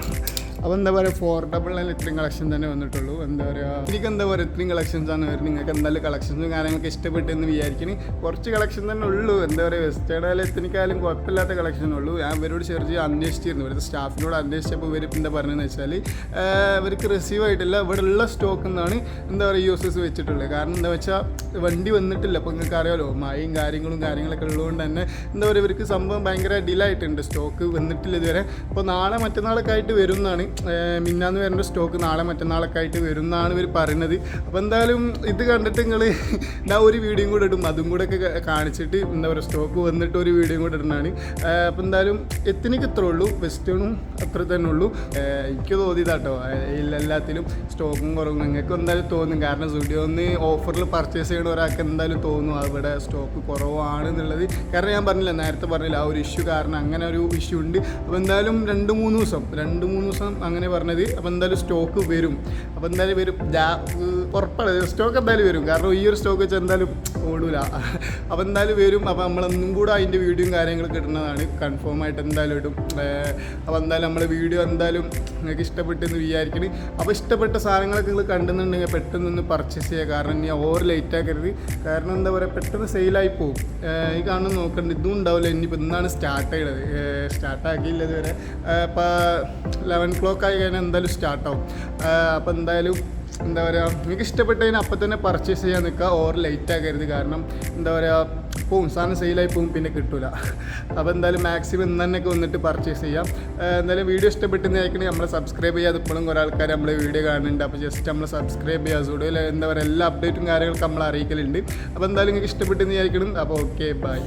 അപ്പോൾ എന്താ പറയുക ഫോർ ഡബിൾ നയൻ ഇത്രയും കളക്ഷൻ തന്നെ വന്നിട്ടുള്ളൂ. എന്താ പറയുക എനിക്ക് എന്താ പറയുക ഇത്രയും ആണ് വരുന്നത്. നിങ്ങൾക്ക് എന്തായാലും കളക്ഷൻസും കാര്യങ്ങളൊക്കെ ഇഷ്ടപ്പെട്ടെന്ന് വിചാരിക്കണേ കുറച്ച് കളക്ഷൻ തന്നെ ഉള്ളൂ. എന്താ പറയുക വെസ്റ്റേഡ് ആയാലും എത്തിനിക്കായാലും കുഴപ്പമില്ലാത്ത കളക്ഷൻ ഉള്ളൂ. ഞാൻ ഇവരോട് ചെറിയ അന്വേഷിച്ചിരുന്നു. ഇവിടുത്തെ സ്റ്റാഫിനോട് അന്വേഷിച്ചപ്പോൾ ഇവർ എന്താ പറഞ്ഞതെന്ന് വെച്ചാൽ ഇവർക്ക് റിസീവ് ആയിട്ടില്ല. ഇവിടെ ഉള്ള സ്റ്റോക്ക് എന്നാണ് എന്താ പറയുക യൂസേഴ്സ് വെച്ചിട്ടുള്ളത്. കാരണം എന്താ വെച്ചാൽ വണ്ടി വന്നിട്ടില്ല. അപ്പോൾ നിങ്ങൾക്ക് അറിയാമല്ലോ മഴയും കാര്യങ്ങളും കാര്യങ്ങളൊക്കെ ഉള്ളതുകൊണ്ട് തന്നെ എന്താ പറയുക ഇവർക്ക് സംഭവം ഭയങ്കര ഡിലേ ആയിട്ടുണ്ട്. സ്റ്റോക്ക് വന്നിട്ടില്ല ഇതുവരെ. അപ്പോൾ നാളെ മറ്റന്നാളൊക്കെ ആയിട്ട് വരും എന്നാണ് മിന്നാന്ന് വരേണ്ട സ്റ്റോക്ക് നാളെ മറ്റന്നാളൊക്കെ ആയിട്ട് വരും എന്നാണ് ഇവർ പറയുന്നത്. അപ്പോൾ എന്തായാലും ഇത് കണ്ടിട്ട് നിങ്ങൾ ഞാൻ ഒരു വീഡിയോയും കൂടെ ഇടും. അതും കൂടെ ഒക്കെ കാണിച്ചിട്ട് എന്താ പറയുക സ്റ്റോക്ക് വന്നിട്ട് ഒരു വീഡിയോയും കൂടെ ഇടുന്നതാണ്. അപ്പോൾ എന്തായാലും എത്തിനിക്ക് ഇത്രേ ഉള്ളൂ. വെസ്റ്റേണും അത്ര തന്നെ ഉള്ളൂ. എനിക്ക് തോന്നിയതാട്ടോ. എല്ലാത്തിലും സ്റ്റോക്കും കുറവും. നിങ്ങൾക്ക് എന്തായാലും തോന്നും. കാരണം സ്റ്റുഡിയോ ഒന്ന് ഓഫറിൽ പർച്ചേസ് ചെയ്യണ ഒരാൾക്ക് എന്തായാലും തോന്നും. അവിടെ സ്റ്റോക്ക് കുറവാണ് എന്നുള്ളത്. കാരണം ഞാൻ പറഞ്ഞില്ല നേരത്തെ പറഞ്ഞില്ല ആ ഒരു ഇഷ്യൂ കാരണം അങ്ങനെ ഒരു ഇഷ്യൂ ഉണ്ട്. അപ്പോൾ എന്തായാലും രണ്ട് മൂന്ന് ദിവസം രണ്ട് മൂന്ന് ദിവസം അങ്ങനെ പറഞ്ഞത്. അപ്പോൾ എന്തായാലും സ്റ്റോക്ക് വരും. അപ്പോൾ എന്തായാലും വരും. ഉറപ്പാണ്. സ്റ്റോക്ക് എന്തായാലും വരും. കാരണം ഈ ഒരു സ്റ്റോക്ക് വെച്ച് എന്തായാലും ഓടൂല. അപ്പോൾ എന്തായാലും വരും. അപ്പോൾ നമ്മളൊന്നും കൂടെ അതിന്റെ വീഡിയോയും കാര്യങ്ങളൊക്കെ ഇടുന്നതാണ്. കൺഫേം ആയിട്ട് എന്തായാലും ഇടും. അപ്പം അപ്പോൾ എന്തായാലും നമ്മൾ വീഡിയോ എന്തായാലും നിങ്ങൾക്ക് ഇഷ്ടപ്പെട്ടെന്ന് വിചാരിക്കണം. അപ്പോൾ ഇഷ്ടപ്പെട്ട സാധനങ്ങളൊക്കെ നിങ്ങൾ കണ്ടെന്നുണ്ടെങ്കിൽ പെട്ടെന്ന് ഒന്ന് പർച്ചേസ് ചെയ്യുക. കാരണം ഇനി ഓവർ ലേറ്റ് ആക്കരുത്. കാരണം എന്താ പറയുക പെട്ടെന്ന് സെയിലായി പോകും ഈ കാണുന്ന നോക്കേണ്ട. ഇതും ഉണ്ടാവില്ല. ഇനിയിപ്പോൾ ഇന്നാണ് സ്റ്റാർട്ട് ചെയ്യണത് സ്റ്റാർട്ട് ആക്കിയില്ല ഇതുവരെ. അപ്പോൾ ലെവൻ ക്ലോക്ക് ആയി കഴിഞ്ഞാൽ എന്തായാലും സ്റ്റാർട്ടാവും അപ്പോൾ എന്തായാലും എന്താ പറയുക നിങ്ങൾക്ക് ഇഷ്ടപ്പെട്ടതിന് അപ്പം തന്നെ പർച്ചേസ് ചെയ്യാൻ നിൽക്കുക ഓർ ലേറ്റ് ആക്കരുത് കാരണം എന്താ പറയുക പോവും. സാധനം സെയിലായി പോവും പിന്നെ കിട്ടൂല. അപ്പോൾ എന്തായാലും മാക്സിമം ഇന്ന് തന്നെയൊക്കെ വന്നിട്ട് പർച്ചേസ് ചെയ്യാം. എന്തായാലും വീഡിയോ ഇഷ്ടപ്പെട്ടെന്ന് ആയിരിക്കണേ നമ്മൾ സബ്സ്ക്രൈബ് ചെയ്യാതെ ഇപ്പോഴും കുറേ ആൾക്കാർ നമ്മളെ വീഡിയോ കാണുന്നുണ്ട്. അപ്പോൾ ജസ്റ്റ് നമ്മൾ സബ്സ്ക്രൈബ് ചെയ്യാൻ സ്റ്റുഡിയോയിൽ എന്താ പറയുക എല്ലാ അപ്ഡേറ്റും കാര്യങ്ങളൊക്കെ നമ്മൾ അറിയിക്കലുണ്ട്. അപ്പോൾ എന്തായാലും നിങ്ങൾക്ക് ഇഷ്ടപ്പെട്ടെന്ന് വിചാരിക്കണം അപ്പോൾ ഓക്കെ ബൈ